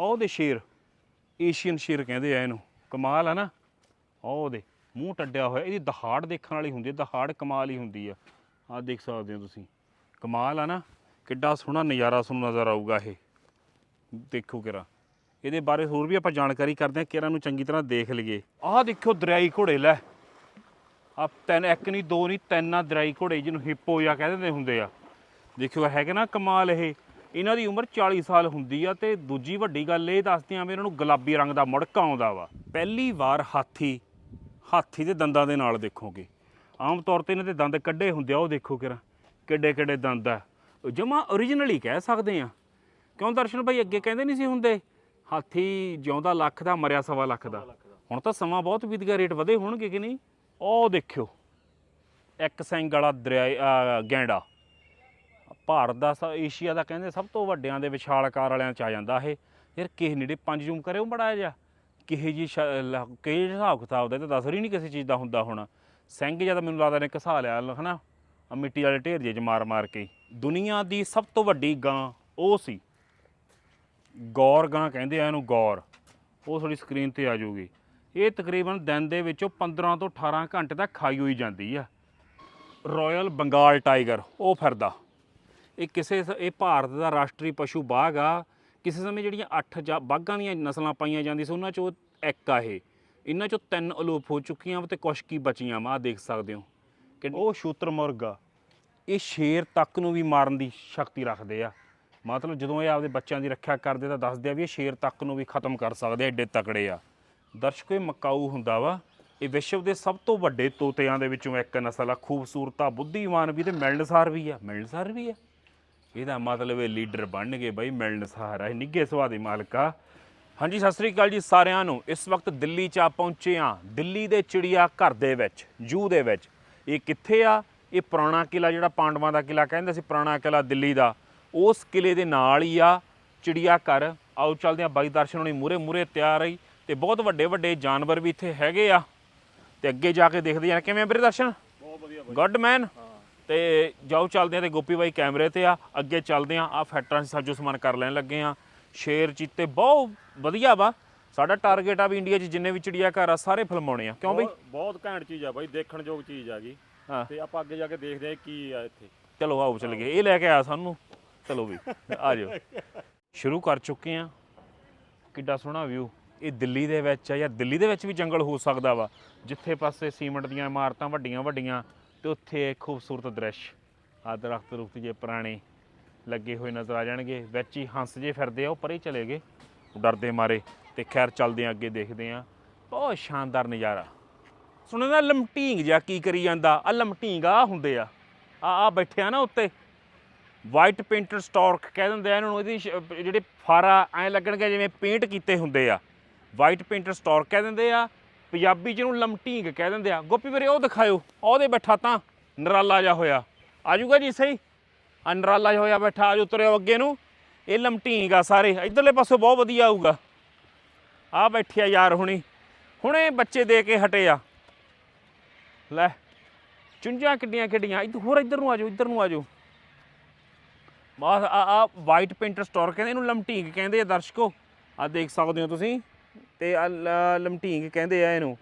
ਉਹਦੇ ਸ਼ੇਰ ਏਸ਼ੀਅਨ ਸ਼ੇਰ ਕਹਿੰਦੇ ਆ ਇਹਨੂੰ, ਕਮਾਲ ਆ ਨਾ। ਉਹਦੇ, ਮੂੰਹ ਟੱਡਿਆ ਹੋਇਆ, ਇਹਦੀ ਦਹਾੜ ਦੇਖਣ ਵਾਲੀ ਹੁੰਦੀ ਹੈ, ਦਹਾੜ ਕਮਾਲ ਹੀ ਹੁੰਦੀ ਆ। ਆਹ ਦੇਖ ਸਕਦੇ ਹੋ ਤੁਸੀਂ, ਕਮਾਲ ਆ ਨਾ, ਕਿੱਡਾ ਸੋਹਣਾ ਨਜ਼ਾਰਾ ਤੁਹਾਨੂੰ ਨਜ਼ਰ ਆਊਗਾ ਇਹ। ਦੇਖੋ ਕਿਰਾ, ਇਹਦੇ ਬਾਰੇ ਹੋਰ ਵੀ ਆਪਾਂ ਜਾਣਕਾਰੀ ਕਰਦੇ ਹਾਂ ਕਿਰਾ ਨੂੰ ਚੰਗੀ ਤਰ੍ਹਾਂ ਦੇਖ ਲਈਏ। ਆਹ ਦੇਖੋ ਦਰਿਆਈ ਘੋੜੇ, ਲੈ। ਆ ਤਿੰਨ, ਇੱਕ ਨਹੀਂ, ਦੋ ਨਹੀਂ, ਤਿੰਨ ਆ ਦਰਿਆਈ ਘੋੜੇ ਜਿਹਨੂੰ ਹਿੱਪੋ ਜਾਂ ਕਹਿ ਦਿੰਦੇ ਹੁੰਦੇ ਆ। ਦੇਖਿਓ ਹੈਗੇ ਨਾ ਕਮਾਲ ਇਹ। ਇਹਨਾਂ ਦੀ ਉਮਰ 40 ਸਾਲ ਹੁੰਦੀ ਆ ਤੇ ਦੂਜੀ ਵੱਡੀ ਗੱਲ ਇਹ ਦੱਸਦੇ ਆ ਵੀ ਇਹਨਾਂ ਨੂੰ ਗੁਲਾਬੀ ਰੰਗ ਦਾ ਮੁੜਕਾ ਆਉਂਦਾ ਵਾ। ਪਹਿਲੀ ਵਾਰ ਹਾਥੀ ਹਾਥੀ ਦੇ ਦੰਦਾਂ ਦੇ ਨਾਲ ਦੇਖੋਗੇ। ਆਮ ਤੌਰ ਤੇ ਇਹਨਾਂ ਦੇ ਦੰਦ ਕੱਢੇ ਹੁੰਦੇ ਆ, ਉਹ ਦੇਖੋ ਕਿਰਾ ਕਿੱਡੇ ਕਿੱਡੇ ਦੰਦ ਆ। ਜਮਾ origignal ਹੀ ਕਹਿ ਸਕਦੇ ਆ। ਕਿਉਂ ਦਰਸ਼ਨ ਭਾਈ ਅੱਗੇ ਕਹਿੰਦੇ ਨਹੀਂ ਸੀ ਹੁੰਦੇ? ਹਾਥੀ ਜਿਉਂਦਾ ਲੱਖ ਦਾ, ਮਰਿਆ ਸਵਾ ਲੱਖ ਦਾ। ਹੁਣ ਤਾਂ ਸਮਾਂ ਬਹੁਤ ਬੀਤ ਗਿਆ, ਰੇਟ ਵਧੇ ਹੋਣਗੇ ਕਿ ਨਹੀਂ? ਉਹ ਦੇਖਿਓ। ਇੱਕ ਸਿੰਘ ਵਾਲਾ ਦਰਿਆ ਗੈਂਡਾ। ਭਾਰਤ ਦਾ ਸ- ਏਸ਼ੀਆ ਦਾ ਕਹਿੰਦੇ ਸਭ ਤੋਂ ਵੱਡਿਆਂ ਦੇ ਵਿਸ਼ਾਲਕਾਰ ਵਾਲਿਆਂ ਚ ਆ ਜਾਂਦਾ ਇਹ। ਯਾਰ ਕਿਸੇ ਨੇੜੇ ਪੰਜ ਜੂਮ ਕਰਿਓ ਬੜਾ ਜਿਹਾ। ਕਿਹੇ ਜੀ ਕਿਹੇ ਹਿਸਾਬ ਕਿਤਾਬ ਦਾ ਤਾਂ ਦੱਸ ਰਹੀ ਨਹੀਂ ਕਿਸੇ ਚੀਜ਼ ਦਾ ਹੁੰਦਾ ਹੋਣਾ। ਸਿੰਘ ਜਦ ਮੈਨੂੰ ਲੱਗਦਾ ਨੇ ਘਸਾ ਲਿਆ, ਹਨਾ? ਆਹ ਮਿੱਟੀ ਵਾਲੇ ਢੇਰ ਜੇ ਚ ਮਾਰ ਮਾਰ ਕੇ। ਦੁਨੀਆ ਦੀ ਸਭ ਤੋਂ ਵੱਡੀ ਗਾਂ ਉਹ ਸੀ। ਗੌਰ ਗਾਂ ਕਹਿੰਦੇ ਆ ਇਹਨੂੰ ਗੌਰ। ਉਹ ਤੁਹਾਡੀ ਸਕਰੀਨ ਤੇ ਆ ਜਾਊਗੀ। ਇਹ ਤਕਰੀਬਨ ਦਿਨ ਦੇ ਵਿੱਚੋਂ 15 ਤੋਂ 18 ਘੰਟੇ ਤੱਕ ਖਾਈ ਹੋਈ ਜਾਂਦੀ ਆ। ਰਾਇਲ ਬੰਗਾਲ ਟਾਈਗਰ ਉਹ ਫਿਰਦਾ। ਇਹ ਕਿਸੇ ਇਹ ਭਾਰਤ ਦਾ ਰਾਸ਼ਟਰੀ ਪਸ਼ੂ ਬਾਘ ਆ। ਕਿਸੇ ਸਮੇਂ ਜਿਹੜੀਆਂ 8 ਜਾਂ ਬਾਘਾਂ ਦੀਆਂ ਨਸਲਾਂ ਪਾਈਆਂ ਜਾਂਦੀਆਂ ਸੀ ਉਹਨਾਂ ਚੋਂ ਇੱਕ ਆ ਇਹ। ਇਹਨਾਂ ਚੋਂ ਤਿੰਨ ਅਲੋਪ ਹੋ ਚੁੱਕੀਆਂ ਤੇ ਕੁਛ ਕੀ ਬਚੀਆਂ ਵਾ ਆਹ ਦੇਖ ਸਕਦੇ ਹੋ। ਕਿ ਉਹ ਸ਼ੂਤਰਮੁਰਗ ਆ। ਇਹ ਸ਼ੇਰ ਤੱਕ ਨੂੰ ਵੀ ਮਾਰਨ ਦੀ ਸ਼ਕਤੀ ਰੱਖਦੇ ਆ। ਮਤਲਬ ਜਦੋਂ ਇਹ ਆਪਦੇ ਬੱਚਿਆਂ ਦੀ ਰੱਖਿਆ ਕਰਦੇ ਤਾਂ ਦੱਸਦੇ ਆ ਵੀ ਇਹ ਸ਼ੇਰ ਤੱਕ ਨੂੰ ਵੀ ਖਤਮ ਕਰ ਸਕਦੇ ਆ ਏਡੇ ਤਕੜੇ ਆ। ਦਰਸ਼ਕੋ ਇਹ ਮਕਾਊ ਹੁੰਦਾ ਵਾ। ਇਹ ਵਿਸ਼ਵ ਦੇ ਸਭ ਤੋਂ ਵੱਡੇ ਤੋਤਿਆਂ ਦੇ ਵਿੱਚੋਂ ਇੱਕ ਨਸਲ ਆ। ਖੂਬਸੂਰਤਾ ਬੁੱਧੀਮਾਨ ਵੀ ਤੇ ਮਿਲਣਸਾਰ ਵੀ ਆ। ਮਿਲਣਸਾਰ ਵੀ ਆ। ਇਹਦਾ ਮਤਲਬ ਇਹ ਲੀਡਰ ਬਣ ਗਏ ਬਈ ਮਿਲਣਸਾਰ ਆ। ਇਹ ਨਿੱਘੇ ਸੁਭਾਅ ਦੇ ਮਾਲਕ ਹਾਂਜੀ ਸਤਿ ਸ੍ਰੀ ਅਕਾਲ ਜੀ ਸਾਰਿਆਂ ਨੂੰ। ਇਸ ਵਕਤ ਦਿੱਲੀ 'ਚ ਆ ਪਹੁੰਚੇ ਆ ਦਿੱਲੀ ਦੇ ਚਿੜੀਆ ਘਰ ਦੇ ਵਿੱਚ ਜੂ ਦੇ ਵਿੱਚ। ਇਹ ਕਿੱਥੇ ਆ? ਇਹ ਪੁਰਾਣਾ ਕਿਲਾ ਜਿਹੜਾ ਪਾਂਡਵਾਂ ਦਾ ਕਿਲਾ ਕਹਿੰਦੇ ਸੀ ਪੁਰਾਣਾ ਕਿਲਾ ਦਿੱਲੀ ਦਾ। ਉਸ ਕਿਲੇ ਦੇ ਨਾਲ ਹੀ ਆ ਚਿੜੀਆ ਘਰ। ਆਓ ਚੱਲਦੇ ਆ ਬਾਈ ਦਰਸ਼ਨ ਹੋਣੀ ਮੂਰੇ ਮੂਰੇ ਤਿਆਰ ਰਹੀ ਤੇ ਬਹੁਤ ਵੱਡੇ ਵੱਡੇ ਜਾਨਵਰ ਵੀ ਇੱਥੇ ਹੈਗੇ ਆ। ਤੇ ਅੱਗੇ ਜਾ ਕੇ ਦੇਖਦੇ ਆ ਕਿਵੇਂ ਵੀਰੇ ਦਰਸ਼ਨ? ਬਹੁਤ ਵਧੀਆ ਗੁੱਡ ਮੈਨ ਤੇ ਜਾਓ ਚੱਲਦੇ ਆ ਤੇ ਗੋਪੀ ਬਾਈ ਕੈਮਰੇ ਤੇ ਆ ਅੱਗੇ ਚੱਲਦੇ ਆ ਆ ਫੈਕਟਰਾਂ 'ਚ ਸਾਜੋ ਸਮਾਨ ਕਰ ਲੈਣ ਲੱਗੇ ਆ ਸ਼ੇਰ ਚੀਤੇ ਬਹੁਤ ਵਧੀਆ ਵਾ ਸਾਡਾ ਟਾਰਗੇਟ ਆ ਵੀ ਇੰਡੀਆ 'ਚ ਜਿੰਨੇ ਵੀ ਚਿੜੀਆ ਘਰ ਆ ਸਾਰੇ ਫਿਲਮਾਉਣੇ ਆ। ਕਿਉਂ ਬਈ? ਬਹੁਤ- ਬਹੁਤ ਘੈਂਟ ਚੀਜ਼ ਆ ਬਾਈ ਦੇਖਣ ਯੋਗ ਚੀਜ਼ ਆ ਗਈ। ਹਾਂ। ਤੇ ਆਪਾਂ ਅੱਗੇ ਜਾ ਕੇ ਦੇਖਦੇ ਆ ਕੀ ਆ ਇੱਥੇ। ਚਲੋ ਆਓ ਚੱਲ ਗਏ। ਇਹ ਲੈ ਕੇ ਆਇਆ ਸਾਨੂੰ। ਚਲੋ ਵੀ ਆ ਜਾਓ। ਸ਼ੁਰੂ ਕਰ ਚੁੱਕੇ ਆ ਕਿੱਡਾ ਸੋਹਣਾ ਵਿਊ ਇਹ ਦਿੱਲੀ ਦੇ ਵਿੱਚ ਆ ਯਾਰ ਦਿੱਲੀ ਦੇ ਵਿੱਚ ਵੀ ਜੰਗਲ ਹੋ ਸਕਦਾ ਵਾ। ਜਿੱਥੇ ਪਾਸੇ ਸੀਮੈਂਟ ਦੀਆਂ ਇਮਾਰਤਾਂ ਵੱਡੀਆਂ ਵੱਡੀਆਂ ਤੇ ਉੱਥੇ ਖੂਬਸੂਰਤ ਦ੍ਰਿਸ਼ ਆ ਦਰਖਤ ਰੁਖਤ ਜੇ ਪੁਰਾਣੇ ਲੱਗੇ ਹੋਏ ਨਜ਼ਰ ਆ ਜਾਣਗੇ। ਵਿੱਚ ਹੀ ਹੰਸ ਜੇ ਫਿਰਦੇ ਆ, ਉਹ ਪਰੇ ਚਲੇ ਗਏ। ਡਰਦੇ ਮਾਰੇ ਤੇ ਖੈਰ ਚੱਲਦੇ ਆ, ਅੱਗੇ ਦੇਖਦੇ ਆ। ਬਹੁਤ ਸ਼ਾਨਦਾਰ ਨਜ਼ਾਰਾ। ਸੁਣੋ ਨਾ ਲਮਟੀਂਗ ਜਿਹਾ ਕੀ ਕਰੀ ਜਾਂਦਾ? ਆ ਲਮਟੀਂਗ ਆ ਹੁੰਦੇ ਆ। ਆ ਆ ਬੈਠੇ ਆ ਨਾ ਉੱਤੇ। ਵਾਈਟ ਪੇਂਟਰ ਸਟਾਰਕ ਕਹਿ ਦਿੰਦੇ ਆ ਇਹਨਾਂ। ਨੂੰ ਇਹਦੀ ਜਿਹੜੇ ਫਾਰਾ ਐ ਲੱਗਣਗੇ ਜਿਵੇਂ ਪੇਂਟ ਕੀਤੇ ਹੁੰਦੇ ਆ। ਵਾਈਟ ਪੇਂਟਰ ਸਟਾਰਕ ਕਹਿ ਦਿੰਦੇ ਆ। ਪੰਜਾਬੀ ਚ ਇਹਨੂੰ ਲਮਟੀਂਗ ਕਹਿ ਦਿੰਦੇ ਆ। ਗੋਪੀ ਵੀਰੇ, ਉਹ ਦਿਖਾਇਓ। ਉਹਦੇ ਬੈਠਾ ਤਾਂ ਨਰਾਲਾ ਜਾ ਹੋਇਆ। ਆਜੂਗਾ ਜੀ, ਸਹੀ? ਆ ਨਰਾਲਾ ਜਿਹਾ ਹੋਇਆ ਬੈਠਾ, ਆਜੋ ਤੁਰਿਓ ਅੱਗੇ ਨੂੰ। ਇਹ ਲਮਟੀਂਗ ਆ ਸਾਰੇ। ਇਧਰਲੇ ਪਾਸੇ ਬਹੁਤ ਵਧੀਆ ਆਊਗਾ। ਆ ਬੈਠਿਆ ਯਾਰ ਹੁਣੀ। ਹੁਣੇ ਬੱਚੇ ਦੇ ਕੇ ਹਟੇ ਆ। ਲੈ, ਚੁੰਝਾਂ ਕਿੱਡੀਆਂ ਕਿੱਡੀਆਂ ਇੱਧਰ ਹੋਰ ਇੱਧਰ ਨੂੰ ਆਜੋ, ਇੱਧਰ ਨੂੰ ਆਜੋ। ਬਸ, ਆ ਆ ਵਾਈਟ ਪੇਂਟਰ ਸਟੋਰ ਕਹਿੰਦੇ, ਇਹਨੂੰ ਲਮਟੀਂਗ ਕਹਿੰਦੇ ਆ ਦਰਸ਼ਕੋ। ਆ ਦੇਖ ਸਕਦੇ ਹੋ ਤੁਸੀਂ। ਤੇ ਆ ਲਮਟੀਂਗ ਕਹਿੰਦੇ ਆ ਇਹਨੂੰ।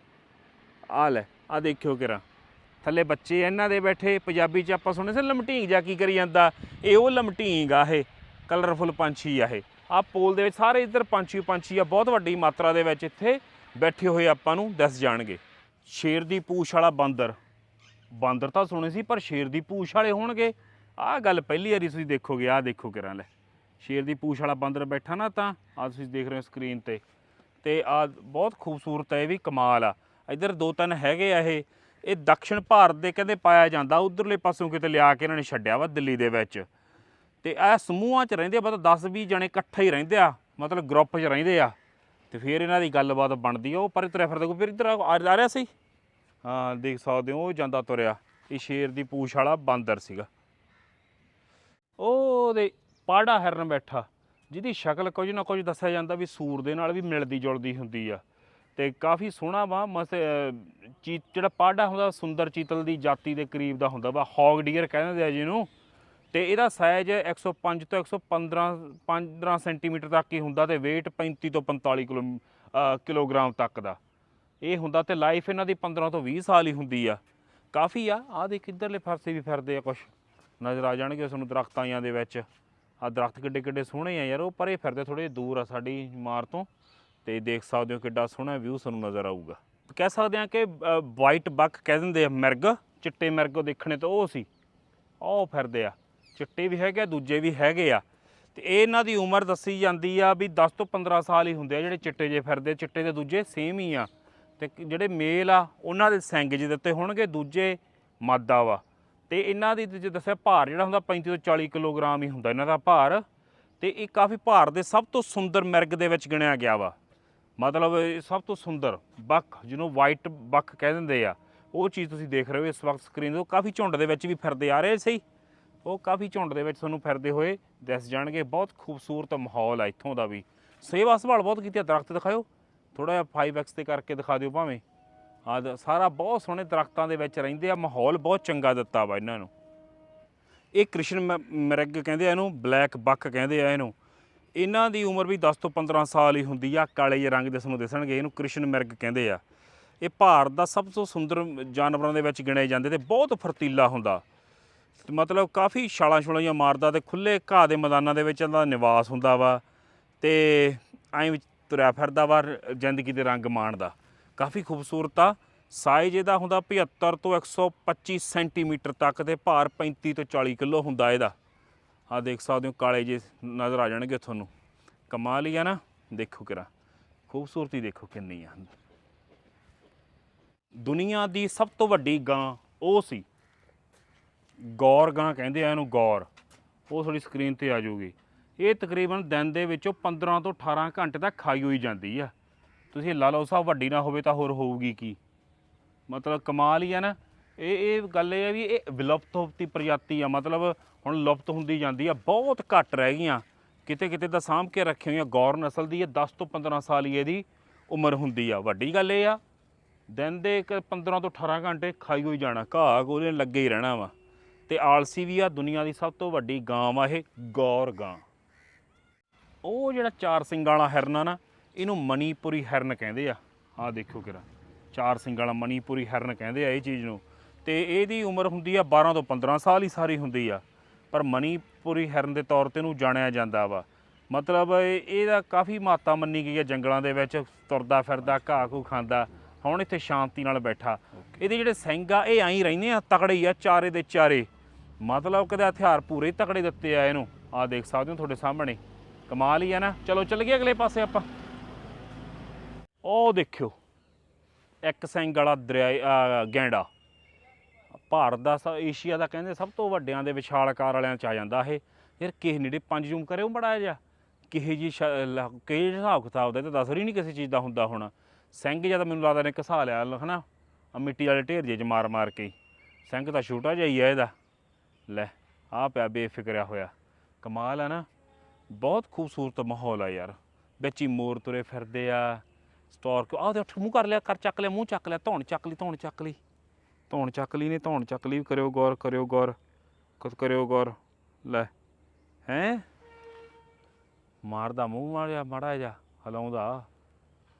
ਆ ਲੈ, ਆ ਦੇਖਿਓ ਕਿਰਾ। ਥੱਲੇ ਬੱਚੇ ਇਹਨਾਂ ਦੇ ਬੈਠੇ, ਪੰਜਾਬੀ ਚ ਆਪਾਂ ਸੁਣਿਆ ਸੀ ਲਮਟੀਂਗ ਜਾਂ ਕੀ ਕਰੀ ਜਾਂਦਾ। ਇਹ ਉਹ ਲਮਟੀਂਗ ਆ ਇਹ ਕਲਰਫੁਲ ਪੰਛੀ ਆ ਇਹ। ਆ ਪੋਲ ਦੇ ਵਿੱਚ ਸਾਰੇ ਇੱਧਰ ਪੰਛੀ ਪੰਛੀ ਆ, ਬਹੁਤ ਵੱਡੀ ਮਾਤਰਾ ਦੇ ਵਿੱਚ ਇੱਥੇ ਬੈਠੇ ਹੋਏ ਆਪਾਂ ਨੂੰ ਦੱਸ ਜਾਣਗੇ। ਸ਼ੇਰ ਦੀ ਪੂਛ ਵਾਲਾ ਬਾਂਦਰ। ਬਾਂਦਰ ਤਾਂ ਸੁਣੇ ਸੀ, ਪਰ ਸ਼ੇਰ ਦੀ ਪੂਛ ਵਾਲੇ ਹੋਣਗੇ। ਆਹ ਗੱਲ ਪਹਿਲੀ ਵਾਰੀ ਤੁਸੀਂ ਦੇਖੋਗੇ, ਆਹ ਦੇਖੋ ਕਿਰਾਂ ਲੈ। ਸ਼ੇਰ ਦੀ ਪੂਛ ਵਾਲਾ ਬਾਂਦਰ ਬੈਠਾ ਨਾ ਤਾਂ ਆ ਤੁਸੀਂ ਦੇਖ ਰਹੇ ਹੋ ਸਕਰੀਨ ਤੇ। ਤੇ ਆ ਬਹੁਤ ਖੂਬਸੂਰਤ ਹੈ, ਇਹ ਵੀ ਕਮਾਲ ਆ। ਇੱਧਰ ਦੋ ਤਿੰਨ ਹੈਗੇ ਆ ਇਹ। ਇਹ ਦક્ષਿਣ ਭਾਰਤ ਦੇ ਕਹਿੰਦੇ ਪਾਇਆ ਜਾਂਦਾ, ਉਧਰਲੇ ਪਾਸੋਂ ਕਿਤੇ ਲਿਆ ਕੇ ਇਹਨਾਂ ਨੇ ਛੱਡਿਆ ਵਾ ਦਿੱਲੀ ਦੇ ਵਿੱਚ। ਤੇ ਇਹ ਸਮੂਹਾਂ 'ਚ ਰਹਿੰਦੇ ਆ, ਮਤਲਬ 10 20 ਜਣੇ ਇਕੱਠੇ ਹੀ ਰਹਿੰਦੇ ਆ, ਮਤਲਬ ਗਰੁੱਪ 'ਚ ਰਹਿੰਦੇ ਆ। ਤੇ ਫਿਰ ਇਹਨਾਂ ਦੀ ਗੱਲਬਾਤ ਬਣਦੀ ਆ, ਉਹ ਪਰੇ ਤੁਰਿਆ ਫਿਰਦਾ ਕੋਈ ਫਿਰ ਇੱਧਰ ਆ ਆ ਰਿਹਾ ਸੀ? ਹਾਂ, ਦੇਖ ਸਕਦੇ ਹੋ, ਉਹ ਜਾਂਦਾ ਤੁਰਿਆ। ਇਹ ਸ਼ੇਰ ਦੀ ਪੂਛ ਵਾਲਾ ਬਾਂਦਰ ਸੀਗਾ। ਉਹਦੇ ਪਾੜਾ ਹਿਰਨ ਬੈਠਾ। ਜਿਹਦੀ ਸ਼ਕਲ ਕੁਝ ਨਾ ਕੁਝ ਦੱਸਿਆ ਜਾਂਦਾ ਵੀ ਸੂਰ ਦੇ ਨਾਲ ਵੀ ਮਿਲਦੀ ਜੁਲਦੀ ਹੁੰਦੀ ਆ। ਤੇ ਕਾਫੀ ਸੋਹਣਾ ਵਾ ਮਸ ਅਹ ਚੀ ਜਿਹੜਾ ਪਾੜਾ ਹੁੰਦਾ, ਸੁੰਦਰ ਚੀਤਲ ਦੀ ਜਾਤੀ ਦੇ ਕਰੀਬ ਦਾ ਹੁੰਦਾ ਵਾ, ਹੌਗ ਡੀਅਰ ਕਹਿੰਦੇ ਆ ਜਿਹਨੂੰ। ਤੇ ਇਹਦਾ ਸਾਈਜ਼ 105 ਤੋਂ 115 15 ਸੈਂਟੀਮੀਟਰ ਤੱਕ ਹੀ ਹੁੰਦਾ ਤੇ weight 35 ਤੋਂ 45 ਕਿਲੋ ਕਿਲੋਗ੍ਰਾਮ ਤੱਕ ਦਾ। ਇਹ ਹੁੰਦਾ ਤੇ ਲਾਈਫ ਇਹਨਾਂ ਦੀ 15 ਤੋਂ 20 ਸਾਲ ਹੀ ਹੁੰਦੀ ਆ। ਕਾਫੀ ਆ ਆ ਦੇ ਕਿੱਧਰਲੇ ਫਰਸੇ ਵੀ ਫਿਰਦੇ ਆ ਕੁਛ। ਨਜ਼ਰ ਆ ਜਾਣਗੇ ਤੁਹਾਨੂੰ ਦਰਖਤਾਂ ਦੇ ਵਿੱਚ। ਆ ਦਰਖਤ ਕਿੱਡੇ ਕਿੱਡੇ ਸੋਹਣੇ ਆ ਯਾਰ, ਉਹ ਪਰੇ ਫਿਰਦੇ ਥੋੜੇ ਦੂਰ ਆ ਸਾਡੀ ਮਾਰ ਤੋਂ, ਤੇ ਦੇਖ ਸਕਦੇ ਹੋ ਕਿੱਡਾ ਸੋਹਣਾ ਵਿਊ ਸਾਨੂੰ ਨਜ਼ਰ ਆਊਗਾ। ਕਹਿ ਸਕਦੇ ਆ ਕਿ ਵਾਈਟ ਬੱਕ ਕਹਿ ਦਿੰਦੇ ਆ ਮਿਰਗ, ਚਿੱਟੇ ਮਿਰਗ ਦੇਖਣੇ ਤਾਂ ਉਹ ਸੀ। ਉਹ ਫਿਰਦੇ ਆ, ਚਿੱਟੇ ਵੀ ਹੈਗੇ ਆ, ਦੂਜੇ ਵੀ ਹੈਗੇ ਆ। ਤੇ ਇਹਨਾਂ ਦੀ ਉਮਰ ਦੱਸੀ ਜਾਂਦੀ ਆ ਵੀ 10 ਤੋਂ 15 ਸਾਲ ਹੀ ਹੁੰਦੇ ਆ, ਜਿਹੜੇ ਚਿੱਟੇ ਜੇ ਫਿਰਦੇ, ਚਿੱਟੇ ਦੇ ਦੂਜੇ ਸੇਮ ਹੀ ਆ। ਤੇ ਜਿਹੜੇ ਮੇਲ ਆ, ਉਹਨਾਂ ਦੇ ਸਿੰਗ ਜਿਹੇ ਦਿੱਤੇ ਹੋਣਗੇ, ਦੂਜੇ ਮਾਦਾ ਵਾ। ਤੇ ਇਹਨਾਂ ਦੀ ਜੇ ਦੱਸਿਆ ਭਾਰ ਜਿਹੜਾ ਹੁੰਦਾ 35 ਤੋਂ 40 ਕਿਲੋਗ੍ਰਾਮ ਹੀ ਹੁੰਦਾ ਇਹਨਾਂ ਦਾ ਭਾਰ, ਤੇ ਇਹ ਕਾਫੀ ਭਾਰ ਦੇ ਸਭ ਤੋਂ ਸੁੰਦਰ ਮਿਰਗ ਦੇ ਵਿੱਚ ਗਿਣਿਆ ਗਿਆ ਵਾ। ਮਤਲਬ ਇਹ ਸਭ ਤੋਂ ਸੁੰਦਰ ਬੱਖ, ਜਿਹਨੂੰ ਵਾਈਟ ਬੱਖ ਕਹਿ ਦਿੰਦੇ ਆ, ਉਹ ਚੀਜ਼ ਤੁਸੀਂ ਦੇਖ ਰਹੇ ਹੋ ਇਸ ਵਕਤ ਸਕਰੀਨ ਤੇ। ਉਹ ਕਾਫੀ ਝੁੰਡ ਦੇ ਵਿੱਚ ਵੀ ਫਿਰਦੇ ਆ ਰਹੇ ਸਹੀ ਉਹ ਕਾਫੀ ਝੁੰਡ ਦੇ ਵਿੱਚ ਤੁਹਾਨੂੰ ਫਿਰਦੇ ਹੋਏ ਦਿਸ ਜਾਣਗੇ। ਬਹੁਤ ਖੂਬਸੂਰਤ ਮਾਹੌਲ ਆ ਇੱਥੋਂ ਦਾ ਵੀ। ਸੇਵਾ ਸੰਭਾਲ ਬਹੁਤ ਕੀਤੀ ਆ, ਦਰਖਤ ਦਿਖਾਓ ਥੋੜਾ ਜਿਹਾ 5x ਤੇ ਕਰਕੇ ਦਿਖਾ ਦਿਓ ਭਾਵੇਂ। ਆ ਸਾਰਾ ਬਹੁਤ ਸੋਹਣੇ ਦਰਖਤਾਂ ਦੇ ਵਿੱਚ ਰਹਿੰਦੇ ਆ, ਮਾਹੌਲ ਬਹੁਤ ਚੰਗਾ ਦਿੱਤਾ ਵਾ ਇਹਨਾਂ ਨੂੰ। ਇਹ ਕ੍ਰਿਸ਼ਨ ਮ- ਮਿਰਗ ਕਹਿੰਦੇ ਆ ਇਹਨੂੰ, ਬਲੈਕ ਬੱਕ ਕਹਿੰਦੇ ਆ ਇਹਨੂੰ। ਇਹਨਾਂ ਦੀ ਉਮਰ ਵੀ 10 ਤੋਂ 15 ਸਾਲ ਹੀ ਹੁੰਦੀ ਆ, ਕਾਲੇ ਜਿਹੇ ਰੰਗ ਦੇ ਤੁਹਾਨੂੰ ਦਿਸਣਗੇ, ਇਹਨੂੰ ਕ੍ਰਿਸ਼ਨ ਮਿਰਗ ਕਹਿੰਦੇ ਆ। ਇਹ ਭਾਰਤ ਦਾ ਸਭ ਤੋਂ ਸੁੰਦਰ ਜਾਨਵਰਾਂ ਦੇ ਵਿੱਚ ਗਿਣੇ ਜਾਂਦੇ ਤੇ ਬਹੁਤ ਫਰਤੀਲਾ ਹੁੰਦਾ। ਮਤਲਬ ਕਾਫੀ ਛਾਲਾਂ ਛੁਲਾਂ ਜਿਹੀਆਂ ਮਾਰਦਾ ਤੇ ਖੁੱਲੇ ਘਾਹ ਦੇ ਮੈਦਾਨਾਂ ਦੇ ਵਿੱਚ ਇਹਦਾ ਨਿਵਾਸ ਹੁੰਦਾ ਵਾ ਤੇ ਐਂ ਵਿੱਚ ਤੁਰਿਆ ਫਿਰਦਾ ਵਾ, ਜ਼ਿੰਦਗੀ ਦੇ ਰੰਗ ਮਾਣਦਾ। ਕਾਫੀ ਖੂਬਸੂਰਤ ਆ। ਸਾਈਜ਼ ਇਹਦਾ ਹੁੰਦਾ 75 ਤੋਂ 125 ਸੈਂਟੀਮੀਟਰ ਤੱਕ ਤੇ ਭਾਰ 35 ਤੋਂ 40 ਕਿਲੋ ਹੁੰਦਾ ਇਹਦਾ। ਆ ਦੇਖ ਸਕਦੇ ਹੋ, ਕਾਲੇ ਜੇ ਨਜ਼ਰ ਆ ਜਾਣਗੇ ਤੁਹਾਨੂੰ। ਕਮਾਲ ਹੀ ਆ ਨਾ, ਦੇਖੋ ਕਿਰਾ। ਖੂਬਸੂਰਤੀ ਦੇਖੋ ਕਿੰਨੀ ਆ। ਦੁਨੀਆ ਦੀ ਸਭ ਤੋਂ ਵੱਡੀ ਗਾਂ ਉਹ ਸੀ। ਗੌਰ ਗਾਂ ਕਹਿੰਦੇ ਆ ਇਹਨੂੰ ਗੌਰ। ਉਹ ਤੁਹਾਡੀ ਸਕਰੀਨ ਤੇ ਆ ਜਾਊਗੀ। ਇਹ ਤਕਰੀਬਨ ਦਿਨ ਦੇ ਵਿੱਚੋਂ 15 ਤੋਂ 18 ਘੰਟੇ ਤੱਕ ਖਾਈ ਹੋਈ ਜਾਂਦੀ ਆ। ਤੁਸੀਂ ਲਾ ਲਓ ਸਾਹਿਬ ਵੱਡੀ ਨਾ ਹੋਵੇ ਤਾਂ ਹੋਰ ਹੋਊਗੀ ਕੀ? ਮਤਲਬ ਕਮਾਲ ਹੀ ਆ ਨਾ। ਇਹ ਇਹ ਗੱਲ ਇਹ ਆ ਵੀ ਇਹ ਵਿਲੁਪਤ ਹੋਤੀ ਪ੍ਰਜਾਤੀ ਆ। ਮਤਲਬ ਹੁਣ ਲੁਪਤ ਹੁੰਦੀ ਜਾਂਦੀ ਆ, ਬਹੁਤ ਘੱਟ ਰਹਿ ਗਈਆਂ। ਕਿਤੇ ਕਿਤੇ ਤਾਂ ਸਾਂਭ ਕੇ ਰੱਖੀ ਹੋਈਆਂ। ਗੌਰ ਨਸਲ ਦੀ ਇਹ 10 ਤੋਂ 15 ਸਾਲ ਹੀ ਇਹਦੀ ਉਮਰ ਹੁੰਦੀ ਆ। ਵੱਡੀ ਗੱਲ ਇਹ ਆ, ਦਿਨ ਦੇ ਇੱਕ 15 ਤੋਂ 18 ਘੰਟੇ ਖਾਈ ਹੋਈ ਜਾਣਾ। ਘਾਹ ਉਹਦੇ ਲੱਗੇ ਹੀ ਰਹਿਣਾ ਵਾ। ਤੇ ਆਲਸੀ ਵੀ ਆ, ਦੁਨੀਆ ਦੀ ਸਭ ਤੋਂ ਵੱਡੀ ਗਾਂ ਵਾ ਇਹ ਗੌਰ ਗਾਂ। ਉਹ ਜਿਹੜਾ ਚਾਰ ਸਿੰਗਾਂ ਵਾਲਾ ਹਿਰਨ ਨਾ ਇਹਨੂੰ ਮਣੀਪੁਰੀ ਹਿਰਨ ਕਹਿੰਦੇ ਆ। ਆਹ ਦੇਖੋ ਕਿਰਾ ਚਾਰ ਸਿੰਗਾਂ ਵਾਲਾ ਮਣੀਪੁਰੀ ਹਿਰਨ ਕਹਿੰਦੇ ਆ ਇਹ ਚੀਜ਼ ਨੂੰ। ਤੇ ਇਹਦੀ ਉਮਰ ਹੁੰਦੀ ਆ 12 ਤੋਂ 15 ਸਾਲ ਹੀ ਸਾਰੀ ਹੁੰਦੀ ਆ। ਪਰ ਮਣੀਪੁਰੀ ਹਿਰਨ ਦੇ ਤੌਰ ਤੇ ਇਹਨੂੰ ਜਾਣਿਆ ਜਾਂਦਾ ਵਾ। ਮਤਲਬ ਇਹ- ਇਹਦਾ ਕਾਫੀ ਮਾਤਾ ਮੰਨੀ ਗਈ ਹੈ ਜੰਗਲਾਂ ਦੇ ਵਿੱਚ ਤੁਰਦਾ ਫਿਰਦਾ ਘਾਹ ਘੂ ਖਾਂਦਾ ਹੁਣ ਇੱਥੇ ਸ਼ਾਂਤੀ ਨਾਲ ਬੈਠਾ। ਇਹਦੇ ਜਿਹੜੇ ਸਿੰਘ ਆ ਇਹ ਐਂ ਰਹਿੰਦੇ ਆ ਤਕੜੇ ਹੀ ਆ ਚਾਰੇ ਦੇ ਚਾਰੇ। ਮਤਲਬ ਕਦੇ ਹਥਿਆਰ ਪੂਰੇ ਤਕੜੇ ਦਿੱਤੇ ਆ ਇਹਨੂੰ। ਆ ਦੇਖ ਸਕਦੇ ਹੋ ਤੁਹਾਡੇ ਸਾਹਮਣੇ। ਕਮਾਲ ਹੀ ਆ ਨਾ। ਚਲੋ ਚੱਲ ਗਏ ਅਗਲੇ ਪਾਸੇ ਆਪਾਂ। ਉਹ ਦੇਖਿਓ। ਇੱਕ ਸਿੰਘ ਵਾਲਾ ਦਰਿਆ ਗੈਂਡਾ। ਭਾਰਤ ਦਾ ਸ- ਏਸ਼ੀਆ ਦਾ ਕਹਿੰਦੇ ਸਭ ਤੋਂ ਵੱਡਿਆਂ ਦੇ ਵਿਸ਼ਾਲਕਾਰ ਵਾਲਿਆਂ ਚ ਆ ਜਾਂਦਾ ਇਹ। ਯਾਰ ਕਿਸੇ ਨੇੜੇ ਪੰਜ ਜ਼ੂਮ ਕਰਿਓ ਬੜਾ ਜਿਹਾ। ਕਿਹੇ ਜੀ ਕਿਹੇ ਹਿਸਾਬ ਕਿਤਾਬ ਦਾ ਤਾਂ ਦੱਸ ਰਹੀ ਨਹੀਂ ਕਿਸੇ ਚੀਜ਼ ਦਾ ਹੁੰਦਾ ਹੁਣ। ਸਿੰਘ ਜਦ ਮੈਨੂੰ ਲੱਗਦਾ ਨੇ ਘਸਾ ਲਿਆ, ਹਨਾ? ਆ ਮਿੱਟੀ ਵਾਲੇ ਢੇਰ ਜੇ ਚ ਮਾਰ ਮਾਰ ਕੇ। ਹੀ। ਸਿੰਘ ਤਾਂ ਛੋਟਾ ਜਿਹਾ ਹੀ ਆ ਇਹਦਾ। ਲੈ ਆ ਪਿਆ ਬੇਫਿਕਰਿਆ ਹੋਇਆ। ਕਮਾਲ ਆ ਨਾ। ਬਹੁਤ ਖੂਬਸੂਰਤ ਮਾਹੌਲ ਆ ਯਾਰ। ਵਿੱਚ ਹੀ ਮੋਰ ਤੁਰੇ ਫਿਰਦੇ ਆ। ਸਟੋਰ ਆਹ ਦੇ ਮੂੰਹ ਕਰ ਲਿਆ, ਕਰ ਚੱਕ ਲਿਆ, ਮੂੰਹ ਚੱਕ ਲਿਆ, ਧੌਣ ਚੱਕ ਲਈ, ਧੌਣ ਚੱਕ ਲਈ। ਧੌਣ ਚੱਕ ਲਈ ਨੇ ਧੌਣ ਚੱਕ ਲਈ, ਕਰਿਓ ਗੌਰ ਕਰਿਓ ਗੌਰ ਕੁਝ ਕਰਿਓ ਗੌਰ। ਲੈ, ਹੈ? ਮਾਰਦਾ ਮੂੰਹ ਮਾਰਿਆ, ਮਾੜਾ ਜਿਹਾ, ਹਲਾਉਂਦਾ।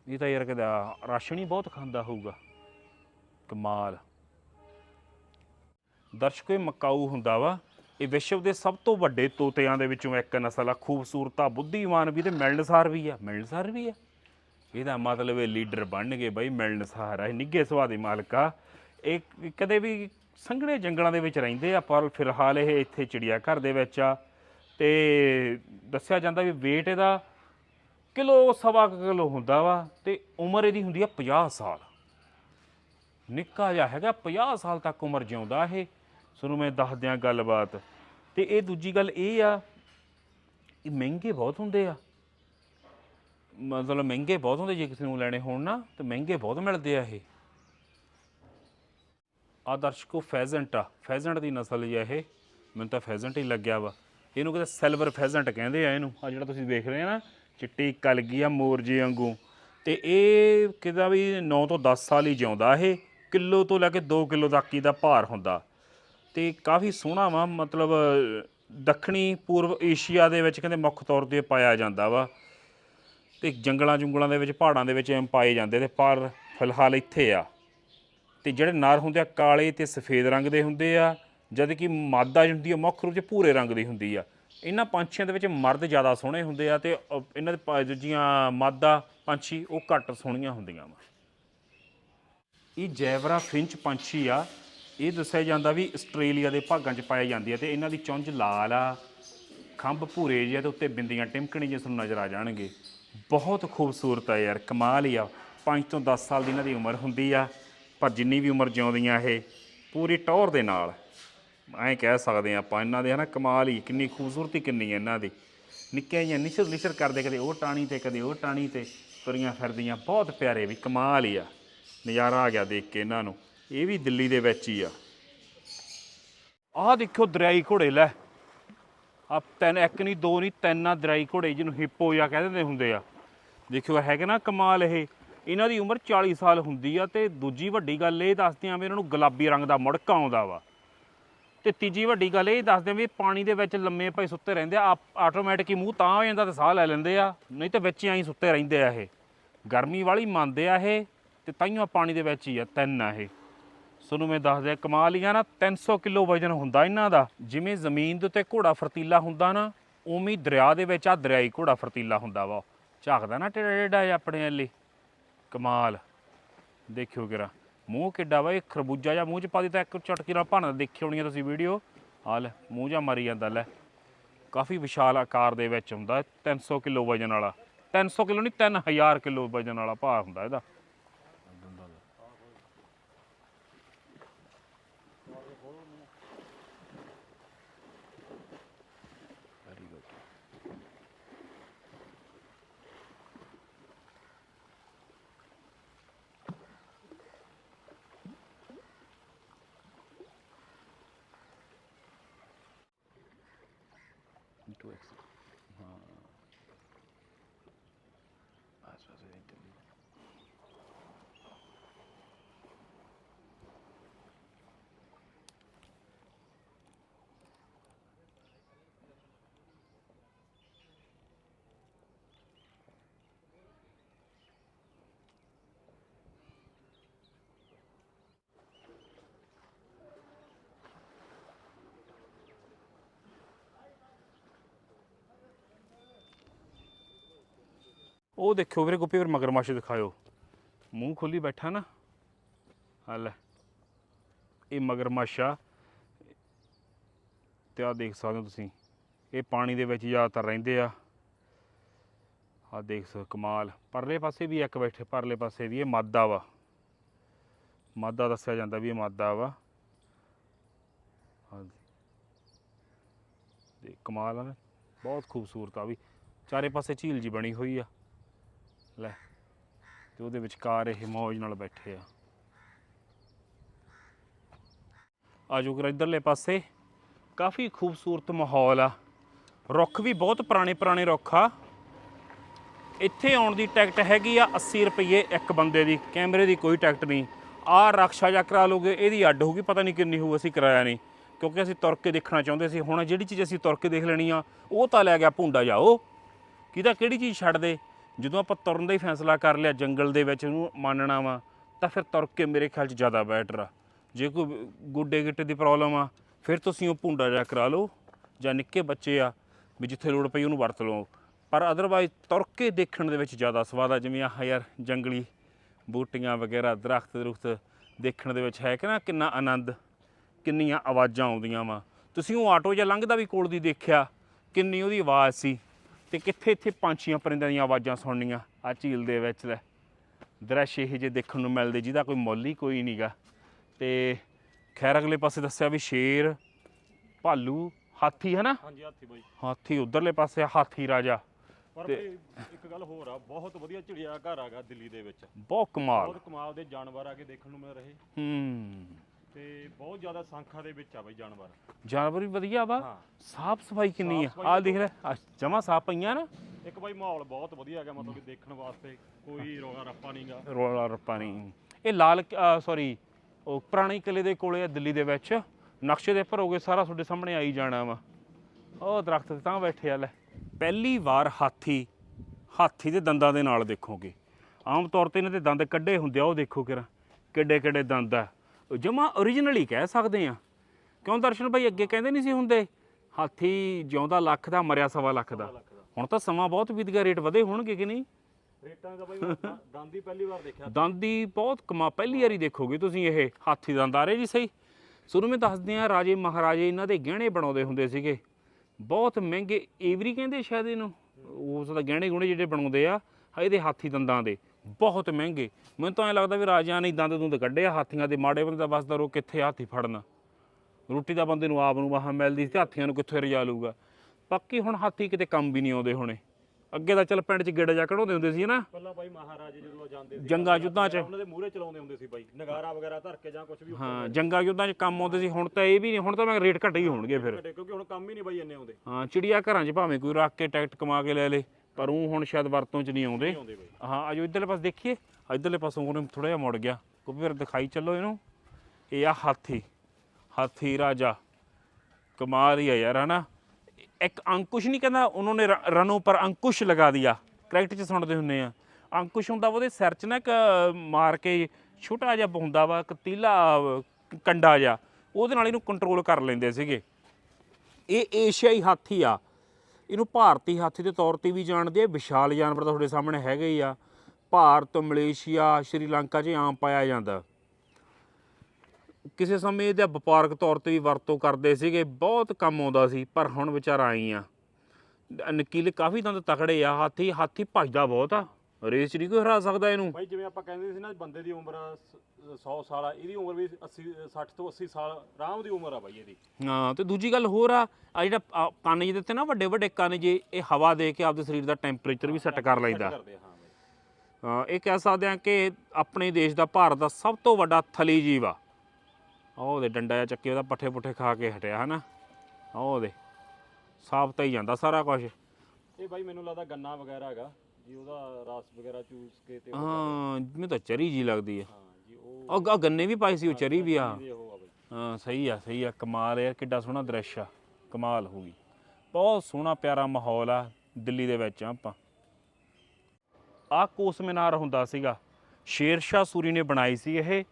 ਇਹ ਤਾਂ ਯਾਰ ਕਿਦਾ ਰਾਸ਼ਨ ਹੀ ਬਹੁਤ ਖਾਂਦਾ ਹੋਊਗਾ। ਕਮਾਲ। ਦਰਸ਼ਕੋ, ਇਹ ਮਕਾਊ ਹੁੰਦਾ ਵਾ। ਇਹ ਵਿਸ਼ਵ ਦੇ ਸਭ ਤੋਂ ਵੱਡੇ ਤੋਤਿਆਂ ਦੇ ਵਿੱਚੋਂ ਇੱਕ ਨਸਲ ਆ। ਖੂਬਸੂਰਤਾ, ਬੁੱਧੀਮਾਨ ਵੀ ਤੇ ਮਿਲਣਸਾਰ ਵੀ ਆ। ਮਿਲਣਸਾਰ ਵੀ ਆ। ਇਹਦਾ ਮਤਲਬ ਇਹ ਲੀਡਰ ਬਣਨਗੇ ਬਈ ਮਿਲਣਸਾਰ ਆ ਇਹ ਨਿੱਘੇ ਸੁਭਾਅ ਦੇ ਮਾਲਕ ਆ। ਇਹ ਕਦੇ ਵੀ ਸੰਘਣੇ ਜੰਗਲਾਂ ਦੇ ਵਿੱਚ ਰਹਿੰਦੇ ਆ, ਪਰ ਫਿਲਹਾਲ ਇਹ ਇੱਥੇ ਚਿੜੀਆ ਘਰ ਦੇ ਵਿੱਚ ਆ। ਤੇ ਦੱਸਿਆ ਜਾਂਦਾ ਵੀ weight ਇਹਦਾ ਕਿਲੋ, ਸਵਾ ਕੁ ਕਿਲੋ ਹੁੰਦਾ ਵਾ, ਤੇ ਉਮਰ ਇਹਦੀ ਹੁੰਦੀ ਆ 50 ਸਾਲ। ਨਿੱਕਾ ਜਿਹਾ ਹੈਗਾ 50 ਸਾਲ ਤੱਕ ਉਮਰ ਜਿਉਂਦਾ ਇਹ। ਤੁਹਾਨੂੰ ਮੈਂ ਦੱਸ ਦਿਆਂ ਗੱਲਬਾਤ। ਤੇ ਇਹ ਦੂਜੀ ਗੱਲ ਇਹ ਆ, ਇਹ ਮਹਿੰਗੇ ਬਹੁਤ ਹੁੰਦੇ ਆ। ਮਤਲਬ ਮਹਿੰਗੇ ਬਹੁਤ ਹੁੰਦੇ ਜੇ ਕਿਸੇ ਨੂੰ ਲੈਣੇ ਹੋਣ ਨਾ, ਤੇ ਮਹਿੰਗੇ ਬਹੁਤ ਮਿਲਦੇ ਆ ਇਹ। ਆ ਦਰਸ਼ਕੋ ਫੈਜ਼ੈਂਟ ਆ ਫੈਜ਼ੈਂਟ ਦੀ ਨਸਲ ਹੀ ਆ ਇਹ। ਮੈਨੂੰ ਤਾਂ ਫੈਜ਼ੈਂਟ ਹੀ ਲੱਗਿਆ ਵਾ। ਇਹਨੂੰ ਕਹਿੰਦੇ ਸਿਲਵਰ ਫੈਜ਼ੈਂਟ ਕਹਿੰਦੇ ਆ ਇਹਨੂੰ। ਆ ਜਿਹੜਾ ਤੁਸੀਂ ਦੇਖ ਰਹੇ ਆ ਨਾ, ਚਿੱਟੀ ਕਲਗੀ ਆ ਮੋਰਜੀ ਵਾਂਗੂ। ਤੇ ਇਹ ਕਿਦਾ ਵੀ 9 ਤੋਂ 10 ਸਾਲ ਹੀ ਜਿਉਂਦਾ ਇਹ। ਕਿਲੋ ਤੋਂ ਲੈ ਕੇ 2 ਕਿਲੋ ਤੱਕ ਹੀ ਦਾ ਭਾਰ ਹੁੰਦਾ। ਤੇ ਕਾਫੀ ਸੋਹਣਾ ਵਾ, ਮਤਲਬ, ਦੱਖਣੀ ਪੂਰਬ ਏਸ਼ੀਆ ਦੇ ਵਿੱਚ ਕਹਿੰਦੇ ਮੁੱਖ ਤੌਰ ਤੇ ਪਾਇਆ ਜਾਂਦਾ ਵਾ। ਤੇ ਜੰਗਲਾਂ ਜੁੰਗਲਾਂ ਦੇ ਵਿੱਚ, ਪਹਾੜਾਂ ਦੇ ਵਿੱਚ ਪਾਏ ਜਾਂਦੇ ਤੇ ਪਰ ਫਿਲਹਾਲ ਇੱਥੇ ਆ। ਤੇ ਜਿਹੜੇ ਨਰ ਹੁੰਦੇ ਆ, ਕਾਲੇ ਤੇ ਸਫੇਦ ਰੰਗ ਦੇ ਹੁੰਦੇ ਆ, ਜਦ ਕਿ ਮਾਦਾ ਹੁੰਦੀ ਆ, ਮੁੱਖ ਰੂਪ 'ਚ ਭੂਰੇ ਰੰਗ ਦੀ ਹੁੰਦੀ ਆ। ਇਹਨਾਂ ਪੰਛੀਆਂ ਦੇ ਵਿੱਚ ਮਰਦ ਜ਼ਿਆਦਾ ਸੋਹਣੇ ਹੁੰਦੇ ਆ ਤੇ ਇਹਨਾਂ ਦੇ ਦੂਜੀਆਂ ਮਾਦਾ ਪੰਛੀ ਉਹ ਘੱਟ ਸੋਹਣੀਆਂ ਹੁੰਦੀਆਂ ਵਾ। ਇਹ ਜੈਵਰਾ ਫਿੰਚ ਪੰਛੀ ਆ। ਇਹ ਦੱਸਿਆ ਜਾਂਦਾ ਵੀ ਆਸਟ੍ਰੇਲੀਆ ਦੇ ਭਾਗਾਂ 'ਚ ਪਾਈ ਜਾਂਦੀ ਆ ਤੇ ਇਹਨਾਂ ਦੀ ਚੁੰਝ ਲਾਲ ਆ, ਖੰਭ ਭੂਰੇ ਜਿਹੇ ਤੇ ਉੱਤੇ ਬਿੰਦੀਆਂ ਟਿਮਕਣੀ ਜਿਸ ਨੂੰ ਨਜ਼ਰ ਆ ਜਾਣਗੇ। ਬਹੁਤ ਖੂਬਸੂਰਤ ਆ ਯਾਰ, ਕਮਾਲ ਹੀ ਆ। 5 ਤੋਂ 10 ਸਾਲ ਦੀ ਇਹਨਾਂ ਦੀ ਉਮਰ ਹੁੰਦੀ ਆ, ਪਰ ਜਿੰਨੀ ਵੀ ਉਮਰ ਜਿਉਂਦੀਆਂ ਇਹ, ਪੂਰੀ ਟੌਰ ਦੇ ਨਾਲ। ਐਂ ਕਹਿ ਸਕਦੇ ਆ ਆਪਾਂ, ਇਹਨਾਂ ਦੇ ਹਨਾ ਕਮਾਲ ਹੀ, ਕਿੰਨੀ ਖੂਬਸੂਰਤੀ ਕਿੰਨੀ ਹੈ ਇਹਨਾਂ ਦੀ। ਨਿੱਕੇ ਜਿਹੀਆਂ ਨਿਸ਼ਰ ਨਿਸ਼ਰ ਕਰਦੇ ਕਦੇ ਉਹ ਟਾਣੀ ਤੇ, ਕਦੇ ਉਹ ਟਾਣੀ ਤੇ ਤੁਰੀਆਂ ਫਿਰਦੀਆਂ, ਬਹੁਤ ਪਿਆਰੇ ਵੀ, ਕਮਾਲ ਹੀ ਆ। ਨਜ਼ਾਰਾ ਆ ਗਿਆ ਦੇਖ ਕੇ ਇਹਨਾਂ ਨੂੰ, ਇਹ ਵੀ ਦਿੱਲੀ ਦੇ ਵਿੱਚ ਹੀ ਆ। ਆਹ ਦੇਖੋ ਦਰਿਆਈ ਘੋੜੇ, ਲੈ। ਆ ਤਿੰਨ, ਇੱਕ ਨਹੀਂ, ਦੋ ਨਹੀਂ, ਤਿੰਨ ਆ ਦਰਾਈ ਘੋੜੇ ਜਿਹਨੂੰ ਹਿੱਪੋ ਜਾਂ ਕਹਿ ਦਿੰਦੇ ਹੁੰਦੇ ਆ। ਦੇਖਿਓ ਹੈਗੇ ਨਾ ਕਮਾਲ ਇਹ। ਇਹਨਾਂ ਦੀ ਉਮਰ 40 ਸਾਲ ਹੁੰਦੀ ਆ ਤੇ ਦੂਜੀ ਵੱਡੀ ਗੱਲ ਇਹ ਦੱਸਦੇ ਆ ਵੀ ਇਹਨਾਂ ਨੂੰ ਗੁਲਾਬੀ ਰੰਗ ਦਾ ਮੁੜਕਾ ਆਉਂਦਾ ਵਾ। ਤੇ ਤੀਜੀ ਵੱਡੀ ਗੱਲ ਇਹ ਦੱਸਦੇ ਆ ਵੀ ਪਾਣੀ ਦੇ ਵਿੱਚ ਲੰਮੇ ਪਏ ਸੁੱਤੇ ਰਹਿੰਦੇ ਆ ਆਟੋਮੈਟਿਕ ਹੀ ਮੂੰਹ ਤਾਂ ਹੋ ਜਾਂਦਾ ਤੇ ਸਾਹ ਲੈ ਲੈਂਦੇ ਆ, ਨਹੀਂ ਤੇ ਵਿੱਚ ਐਂ ਸੁੱਤੇ ਰਹਿੰਦੇ ਆ ਇਹ। ਗਰਮੀ ਵਾਲੀ ਮੰਨਦੇ ਆ ਇਹ, ਤੇ ਤਾਈਓ ਪਾਣੀ ਦੇ ਵਿੱਚ ਹੀ ਆ ਤਿੰਨ ਆ ਇਹ। ਤੁਹਾਨੂੰ ਮੈਂ ਦੱਸ ਦਿਆਂ, ਕਮਾਲ ਹੀ ਆ ਨਾ 300 ਕਿਲੋ ਵਜਨ ਹੁੰਦਾ ਇਹਨਾਂ ਦਾ। ਜਿਵੇਂ ਜ਼ਮੀਨ ਦੇ ਉੱਤੇ ਘੋੜਾ ਫਰਤੀਲਾ ਹੁੰਦਾ ਨਾ, ਉਵੇਂ ਦਰਿਆ ਦੇ ਵਿੱਚ ਆ ਦਰਿਆਈ ਘੋੜਾ ਫਰਤੀਲਾ ਹੁੰਦਾ ਵਾ ਝਾਕਦਾ ਨਾ ਟੇੜਾ ਟੇਡਾ ਜਿਹਾ ਆਪਣੇ ਵੱਲੇ ਕਮਾਲ। ਦੇਖਿਓ ਕਿਰਾ ਮੂੰਹ ਕਿੱਡਾ ਵਾ, ਇਹ ਖਰਬੂਜਾ ਜਾਂ ਮੂੰਹ ਚ ਪਾ ਦਿੱਤਾ, ਇੱਕ ਚਟਕੀ ਨਾਲ ਭਾਣਾ ਦੇਖੀ ਹੋਣੀ ਆ ਤੁਸੀਂ ਵੀਡੀਓ। ਆ ਲੈ, ਮੂੰਹ ਜਾਂ ਮਰੀ ਜਾਂਦਾ, ਲੈ। ਕਾਫੀ ਵਿਸ਼ਾਲ ਆਕਾਰ ਦੇ ਵਿੱਚ ਹੁੰਦਾ 300 ਕਿਲੋ ਵਜਨ ਵਾਲਾ। 300 ਕਿਲੋ ਨਹੀਂ 3000 ਕਿਲੋ ਵਜਨ ਵਾਲਾ ਭਾਰ ਹੁੰਦਾ ਇਹਦਾ ਟੂ ਐਕਸ ਹਾਂ ਬਸ ਬਸ ਇਹ ਤੇ ਉਹ ਦੇਖਿਓ ਵੀਰੇ ਗੁੱਪੀ ਵੀਰ ਮਗਰਮੱਛ ਦਿਖਾਇਓ। ਮੂੰਹ ਖੋਲੀ ਬੈਠਾ ਨਾ। ਆ ਲੈ, ਇਹ ਮਗਰਮੱਛ ਆ। ਤੇ ਆ ਦੇਖ ਸਕਦੇ ਹੋ ਤੁਸੀਂ, ਇਹ ਪਾਣੀ ਦੇ ਵਿੱਚ ਜ਼ਿਆਦਾਤਰ ਰਹਿੰਦੇ ਆ। ਆ ਦੇਖ ਸਕਦੇ ਕਮਾਲ। ਪਰਲੇ ਪਾਸੇ ਵੀ ਇੱਕ ਬੈਠੇ, ਪਰਲੇ ਪਾਸੇ ਵੀ, ਇਹ ਮਾਦਾ ਵਾ। ਮਾਦਾ ਦੱਸਿਆ ਜਾਂਦਾ ਵੀ ਇਹ ਮਾਦਾ ਵਾ। ਹਾਂ ਦੇ ਕਮਾਲ ਆ ਬਹੁਤ ਖੂਬਸੂਰਤ ਆ ਵੀ। ਚਾਰੇ ਪਾਸੇ ਝੀਲ ਜੀ ਬਣੀ ਹੋਈ ਆ। ਲੈ, ਤੇ ਉਹਦੇ ਵਿਚਕਾਰ ਇਹ ਮੌਜ ਨਾਲ ਬੈਠੇ ਆ। ਆਜੋ ਕਰ ਇਧਰਲੇ ਪਾਸੇ। ਕਾਫੀ ਖੂਬਸੂਰਤ ਮਾਹੌਲ ਆ। ਰੁੱਖ ਵੀ ਬਹੁਤ ਪੁਰਾਣੇ ਪੁਰਾਣੇ ਰੁੱਖ ਆ। ਇੱਥੇ ਆਉਣ ਦੀ ਟਿਕਟ ਹੈਗੀ ਆ 80 ਰੁਪਏ ਇੱਕ ਬੰਦੇ ਦੀ, ਕੈਮਰੇ ਦੀ ਕੋਈ ਟਿਕਟ ਨਹੀਂ। ਆ ਰਕਸ਼ਾ ਜਾਂ ਕਰਾ ਲੋਗੇ ਇਹਦੀ ਅੱਡ ਹੋਊਗੀ, ਪਤਾ ਨਹੀਂ ਕਿੰਨੀ ਹੋਊ, ਅਸੀਂ ਕਰਾਇਆ ਨਹੀਂ। ਕਿਉਂਕਿ ਅਸੀਂ ਤੁਰ ਕੇ ਦੇਖਣਾ ਚਾਹੁੰਦੇ ਸੀ, ਹੁਣ ਜਿਹੜੀ ਚੀਜ਼ ਅਸੀਂ ਤੁਰ ਕੇ ਦੇਖ ਲੈਣੀ ਆ, ਉਹ ਤਾਂ ਲੈ ਗਿਆ, ਭੁੰਡਾ ਜਾਓ। ਕਿਹਦਾ ਕਿਹੜੀ ਚੀਜ਼ ਛੱਡ ਦੇ? ਜਦੋਂ ਆਪਾਂ ਤੁਰਨ ਦਾ ਹੀ ਫੈਸਲਾ ਕਰ ਲਿਆ ਜੰਗਲ ਦੇ ਵਿੱਚ ਉਹਨੂੰ ਮੰਨਣਾ ਵਾ, ਤਾਂ ਫਿਰ ਤੁਰ ਕੇ ਮੇਰੇ ਖਿਆਲ 'ਚ ਜ਼ਿਆਦਾ ਬੈਟਰ ਆ। ਜੇ ਕੋਈ ਗੁੱਡੇ ਗਿੱਟੇ ਦੀ ਪ੍ਰੋਬਲਮ ਆ, ਫਿਰ ਤੁਸੀਂ ਉਹ ਭੁੰਡਾ ਜਾ ਕਰਾ ਲਓ, ਜਾਂ ਨਿੱਕੇ ਬੱਚੇ ਆ, ਵੀ ਜਿੱਥੇ ਲੋੜ ਪਈ ਉਹਨੂੰ ਵਰਤ ਲਓ। ਪਰ ਅਦਰਵਾਈਜ਼ ਤੁਰ ਕੇ ਦੇਖਣ ਦੇ ਵਿੱਚ ਜ਼ਿਆਦਾ ਸਵਾਦ ਆ, ਜਿਵੇਂ ਆਹ ਯਾਰ ਜੰਗਲੀ ਬੂਟੀਆਂ ਵਗੈਰਾ, ਦਰਖਤ ਦਰੁਖਤ ਦੇਖਣ ਦੇ ਵਿੱਚ ਹੈ ਕਿ ਨਾ ਕਿੰਨਾ ਆਨੰਦ, ਕਿੰਨੀਆਂ ਆਵਾਜ਼ਾਂ ਆਉਂਦੀਆਂ ਵਾ। ਤੁਸੀਂ ਉਹ ਆਟੋ ਜਾਂ ਲੰਘਦਾ ਵੀ ਕੋਲ ਦੀ ਦੇਖਿਆ, ਕਿੰਨੀ ਉਹਦੀ ਆਵਾਜ਼ ਸੀ। ਤੇ ਕਿੱਥੇ ਇੱਥੇ ਪੰਛੀਆਂ ਪਰਿੰਦਾਂ ਦੀਆਂ ਆਵਾਜ਼ਾਂ ਸੁਣਨੀਆਂ? ਆ ਝੀਲ ਦੇ ਵਿੱਚ ਲੈ ਦ੍ਰਿਸ਼ ਇਹ ਜੇ ਦੇਖਣ ਨੂੰ ਮਿਲਦੇ ਜਿਹਦਾ ਕੋਈ ਮੁੱਲ ਹੀ ਕੋਈ ਨਹੀਂਗਾ ਤੇ ਖੈਰ ਅਗਲੇ ਪਾਸੇ ਦੱਸਿਆ ਵੀ ਸ਼ੇਰ ਭਾਲੂ ਹਾਥੀ ਹੈ ਨਾ ਹਾਂਜੀ ਹਾਥੀ ਬਾਈ। ਹਾਥੀ ਉਧਰਲੇ ਪਾਸੇ ਹਾਥੀ ਰਾਜਾ। ਪਰ ਇੱਕ ਗੱਲ ਹੋਰ ਆ ਬਹੁਤ ਵਧੀਆ ਚਿੜੀਆ ਘਰ ਆਗਾ ਦਿੱਲੀ ਦੇ ਵਿੱਚ। ਬਹੁਤ ਕਮਾਲ। ਬਹੁਤ ਕਮਾਲ ਦੇ ਜਾਨਵਰ ਆ ਕੇ ਦੇਖਣ ਨੂੰ ਮਿਲ ਰਹੇ। ਹੂੰ। ਤੇ ਬਹੁਤ ਜ਼ਿਆਦਾ ਸੰਖਾ ਦੇ ਵਿੱਚ ਆ ਬਈ ਜਾਨਵਰ। ਜਾਨਵਰ ਵੀ ਵਧੀਆ ਵਾ। ਹਾਂ। ਸਾਫ਼ ਸਫ਼ਾਈ ਕਿੰਨੀ ਆ? ਸਾਫ਼ ਆ ਦੇਖ ਲੈ ਜਮਾ ਸਾਫ਼ ਪਈਆਂ ਨਾ। ਇੱਕ ਬਾਈ ਮਾਹੌਲ ਬਹੁਤ ਵਧੀਆ ਹੈਗਾ ਮਤਲਬ ਕਿ ਦੇਖਣ ਵਾਸਤੇ ਕੋਈ ਰੋਗਾ ਰੱਪਾ ਨਹੀਂਗਾ ਰੋਲਾ ਰੱਪਾ ਨਹੀਂ ਇਹ ਲਾਲ ਸੌਰੀ ਉਹ ਪੁਰਾਣੇ ਕਿਲੇ ਦੇ ਕੋਲੇ ਆ ਦਿੱਲੀ ਦੇ ਵਿੱਚ। ਨਕਸ਼ੇ ਦੇ ਭਰੋਗੇ ਸਾਰਾ ਤੁਹਾਡੇ ਸਾਹਮਣੇ ਆਈ ਜਾਣਾ ਵਾ। ਉਹ ਦਰਖਤ ਤੇ ਤਾਂ ਬੈਠੇ ਆ ਲੈ। ਪਹਿਲੀ ਵਾਰ ਹਾਥੀ ਹਾਥੀ ਦੇ ਦੰਦਾਂ ਦੇ ਨਾਲ ਦੇਖੋਗੇ। ਆਮ ਤੌਰ ਤੇ ਇਹਨਾਂ ਦੇ ਦੰਦ ਕੱਢੇ ਹੁੰਦੇ ਆ ਉਹ ਦੇਖੋ ਕਿਰਾ ਕਿੱਡੇ ਕਿੱਡੇ ਦੰਦ ਆ। ਜਮਾ origignal ਹੀ ਕਹਿ ਸਕਦੇ ਆ ਕਿਉਂ ਦਰਸ਼ਨ ਭਾਈ ਅੱਗੇ ਕਹਿੰਦੇ ਨਹੀਂ ਸੀ ਹੁੰਦੇ? ਹਾਥੀ ਜਿਉਂਦਾ ਲੱਖ ਦਾ ਮਰਿਆ ਸਵਾ ਲੱਖ ਦਾ। ਹੁਣ ਤਾਂ ਸਮਾਂ ਬਹੁਤ ਬੀਤ ਗਿਆ ਰੇਟ ਵਧੇ ਹੋਣਗੇ ਕਿ ਨਹੀਂ? ਰੇਟਾਂ ਦਾ ਬਾਈ ਮੈਂ ਦੰਦ ਪਹਿਲੀ ਵਾਰ ਦੇਖਿਆ। ਦੰਦੀ ਬਹੁਤ ਕਮਾ ਪਹਿਲੀ ਵਾਰੀ ਦੇਖੋਗੇ ਤੁਸੀਂ ਇਹ ਹਾਥੀ ਦੰਦ ਆ ਰਹੇ ਜੀ ਸਹੀ। ਸ਼ੁਰੂ ਵਿੱਚ ਦੱਸਦੇ ਆ ਰਾਜੇ ਮਹਾਰਾਜੇ ਇਹਨਾਂ ਦੇ ਗਹਿਣੇ ਬਣਾਉਂਦੇ ਹੁੰਦੇ ਸੀਗੇ। ਬਹੁਤ ਮਹਿੰਗੇ ਏਵਰੀ ਕਹਿੰਦੇ ਸ਼ਾਇਦ ਇਹਨੂੰ ਉਸ ਦਾ ਗਹਿਣੇ ਗੁਣੇ ਜਿਹੜੇ ਬਣਾਉਂਦੇ ਆ ਇਹਦੇ ਹਾਥੀ ਦੰਦਾਂ ਦੇ। ਬਹੁਤ ਮਹਿੰਗੇ। ਮੈਨੂੰ ਤਾਂ ਐ ਲੱਗਦਾ ਵੀ ਰਾਜਿਆਂ ਨੇ ਦੰਦ ਦੁੰਦ ਕੱਢੇ ਆ ਹਾਥੀਆਂ ਦੇ ਮਾੜੇ ਬੰਦੇ ਦਾ ਬਸਦਾ ਰੋ ਕਿੱਥੇ ਹਾਥੀ ਫੜਨਾ। ਰੋਟੀ ਦਾ ਬੰਦੇ ਨੂੰ ਆਪ ਨੂੰ ਵਾਹ ਮਿਲਦੀ ਸੀ ਤੇ ਹਾਥੀਆਂ ਨੂੰ ਕਿੱਥੇ ਰਜਾ ਲੂਗਾ ਪੱਕੀ ਹੁਣ ਹਾਥੀ ਕਿਤੇ ਕੰਮ ਵੀ ਨਹੀਂ ਆਉਂਦੇ ਹੋਣੇ। ਅੱਗੇ ਤਾਂ ਚੱਲ ਪਿੰਡ 'ਚ ਗੇੜਾ ਜਾ ਕਢਾਉਂਦੇ ਹੁੰਦੇ ਸੀ ਨਾ? ਪਹਿਲਾਂ ਬਾਈ ਮਹਾਰਾਜੇ ਜਦੋਂ ਜਾਂਦੇ ਸੀ ਜੰਗਾਂ ਯੁੱਧਾਂ 'ਚ। ਉਹਨਾਂ ਦੇ ਮੂਹਰੇ ਚਲਾਉਂਦੇ ਹੁੰਦੇ ਸੀ ਬਾਈ। ਨਗਾਰਾ ਵਗੈਰਾ ਧਰ ਕੇ ਜਾਂ ਕੁਝ ਵੀ ਹਾਂ ਜੰਗਾਂ ਯੁੱਧਾਂ 'ਚ ਕੰਮ ਆਉਂਦੇ ਸੀ ਹੁਣ ਤਾਂ ਇਹ ਵੀ ਨਹੀਂ ਹੁਣ ਤਾਂ ਮੈਂ ਰੇਟ ਘੱਟ ਹੀ ਹੋਣਗੇ ਫਿਰ। ਕਿਉਂਕਿ ਹੁਣ ਕੰਮ ਹੀ ਨਹੀਂ ਬਾਈ ਇੰਨੇ ਆਉਂਦੇ। ਹਾਂ ਚਿੜੀਆ ਘਰਾਂ 'ਚ ਭਾਵੇਂ ਕੋਈ ਰੱਖ ਕੇ ਟਿਕਟ ਕਮਾ ਕੇ ਲੈ ਲੇ। ਪਰ ਉਹ ਹੁਣ ਸ਼ਾਇਦ ਵਰਤੋਂ 'ਚ ਨਹੀਂ ਆਉਂਦੇ। ਹਾਂ ਆਜੋ ਇਧਰਲੇ ਪਾਸ ਦੇਖੀਏ। ਇਧਰਲੇ ਪਾਸੋਂ ਉਹਨੇ ਥੋੜਾ ਜਿਹਾ ਮੁੜ ਗਿਆ। ਕੋਈ ਫਿਰ ਦਿਖਾਈ ਚੱਲੋ ਇਹਨੂੰ। ਇਹ ਆ ਹਾਥੀ। ਹਾਥੀ ਰਾਜਾ। ਕਮਾਲ ਹੀ ਹੈ ਯਾਰ ਹਨਾ? ਇੱਕ ਅੰਕੁਸ਼ ਨਹੀਂ ਕਹਿੰਦਾ ਉਹਨਾਂ ਨੇ ਰਨੋਂ ਪਰ ਅੰਕੁਸ਼ ਲਗਾ ਦਿਆ। ਕਰੈਕਟ 'ਚ ਸੁਣਦੇ ਹੁੰਨੇ ਆ। ਅੰਕੁਸ਼ ਹੁੰਦਾ ਉਹਦੇ ਸਿਰ 'ਚ ਨਾ ਇੱਕ ਮਾਰ ਕੇ ਛੋਟਾ ਜਿਹਾ ਹੁੰਦਾ ਵਾ ਇੱਕ ਤੀਲਾ ਕੰਡਾ ਜਿਹਾ। ਉਹਦੇ ਨਾਲ ਇਹਨੂੰ ਕੰਟਰੋਲ ਕਰ ਲੈਂਦੇ ਸੀਗੇ। ਇਹ ਏਸ਼ੀਆਈ ਹਾਥੀ ਆ। ਇਹਨੂੰ ਭਾਰਤੀ ਹਾਥੀ ਦੇ ਤੌਰ ਤੇ ਵੀ ਜਾਣਦੇ ਆ, ਵਿਸ਼ਾਲ ਜਾਨਵਰ ਤਾਂ ਤੁਹਾਡੇ ਸਾਹਮਣੇ ਹੈਗੇ ਹੀ ਆ। ਭਾਰਤ, ਮਲੇਸ਼ੀਆ, ਸ਼੍ਰੀਲੰਕਾ 'ਚ ਆਮ ਪਾਇਆ ਜਾਂਦਾ। ਕਿਸੇ ਸਮੇਂ ਇਹਦਾ ਵਪਾਰਕ ਤੌਰ ਤੇ ਵੀ ਵਰਤੋਂ ਕਰਦੇ ਸੀਗੇ, ਬਹੁਤ ਕੰਮ ਆਉਂਦਾ ਸੀ, ਪਰ ਹੁਣ ਵਿਚਾਰਾ ਆਈ ਆ ਨਕੀਲੇ ਕਾਫੀ ਦੰਦ ਤਕੜੇ ਆ, ਹਾਥੀ ਹਾਥੀ ਭੱਜਦਾ ਬਹੁਤ ਆ। ਰੇਸ 'ਚ ਨਹੀਂ ਕੋਈ ਹਰਾ ਸਕਦਾ ਇਹਨੂੰ। ਬਾਈ ਜਿਵੇਂ ਆਪਾਂ ਕਹਿੰਦੇ ਸੀ ਨਾ ਬੰਦੇ ਦੀ ਉਮਰ 100 ਸਾਲ ਆ ਇਹਦੀ ਉਮਰ ਵੀ 80 60 ਤੋਂ 80 ਸਾਲ ਆਰਾਮ ਦੀ ਉਮਰ ਆ ਬਾਈ ਇਹਦੀ। ਹਾਂ ਤੇ ਦੂਜੀ ਗੱਲ ਹੋਰ ਆ ਆ ਜਿਹੜਾ ਆ ਕੰਨ ਜਿਹੇ ਦਿੱਤੇ ਨਾ ਵੱਡੇ ਵੱਡੇ ਕੰਨ ਜੇ ਇਹ ਹਵਾ ਦੇ ਕੇ ਆਪਦੇ ਸਰੀਰ ਦਾ ਟੈਂਪਰੇਚਰ ਵੀ ਸੈੱਟ ਕਰ ਲੈਂਦਾ ਕਰਦੇ ਆ, ਹਾਂ ਬਾਈ। ਹਾਂ ਇਹ ਕਹਿ ਸਕਦੇ ਹਾਂ ਕਿ ਆਪਣੇ ਦੇਸ਼ ਦਾ ਭਾਰਤ ਦਾ ਸਭ ਤੋਂ ਵੱਡਾ ਥਲੀ ਜੀਵ ਆ। ਆਹ ਉਹਦੇ ਡੰਡਾ ਜਿਹਾ ਚੱਕੇ ਉਹਦਾ ਪੱਠੇ ਪੁੱਠੇ ਖਾ ਕੇ ਹਟਿਆ ਹਨਾ? ਆਹ ਉਹਦੇ ਸਾਫ਼ ਹੀ ਜਾਂਦਾ ਸਾਰਾ ਕੁਝ ਇਹ ਬਾਈ ਮੈਨੂੰ ਲੱਗਦਾ ਗੰਨਾ ਵਗੈਰਾ ਹੈਗਾ। ਜੀ ਉਹਦਾ ਰਸ ਵਗੈਰਾ ਚੂਸ ਕੇ ਤੇ ਉਹ- ਹਾਂ ਮੈਨੂੰ ਤਾਂ ਚਰੀ ਜੀ ਲੱਗਦੀ ਆ। ਹਾਂ ਜੀ ਉਹ ਉਹ ਆਹ ਗੰਨੇ ਵੀ ਪਾਈ ਸੀ ਉਹ ਚਰੀ ਵੀ ਆ। ਇਹਦੇ ਉਹ ਆ ਬਾਈ। ਹਾਂ ਸਹੀ ਆ ਸਹੀ ਆ ਕਮਾਲ ਯਾਰ ਕਿੱਡਾ ਸੋਹਣਾ ਦ੍ਰਿਸ਼ ਆ ਕਮਾਲ ਹੋ ਗਈ। ਬਹੁਤ ਸੋਹਣਾ ਪਿਆਰਾ ਮਾਹੌਲ ਆ ਦਿੱਲੀ ਦੇ ਵਿੱਚ ਆ ਆਪਾਂ। ਆ ਕੋਸ ਮੀਨਾਰ ਹੁੰਦਾ ਸੀਗਾ ਸ਼ੇਰ ਸ਼ਾਹ ਸੂਰੀ ਨੇ ਬਣਾਈ ਸੀ ਇਹ।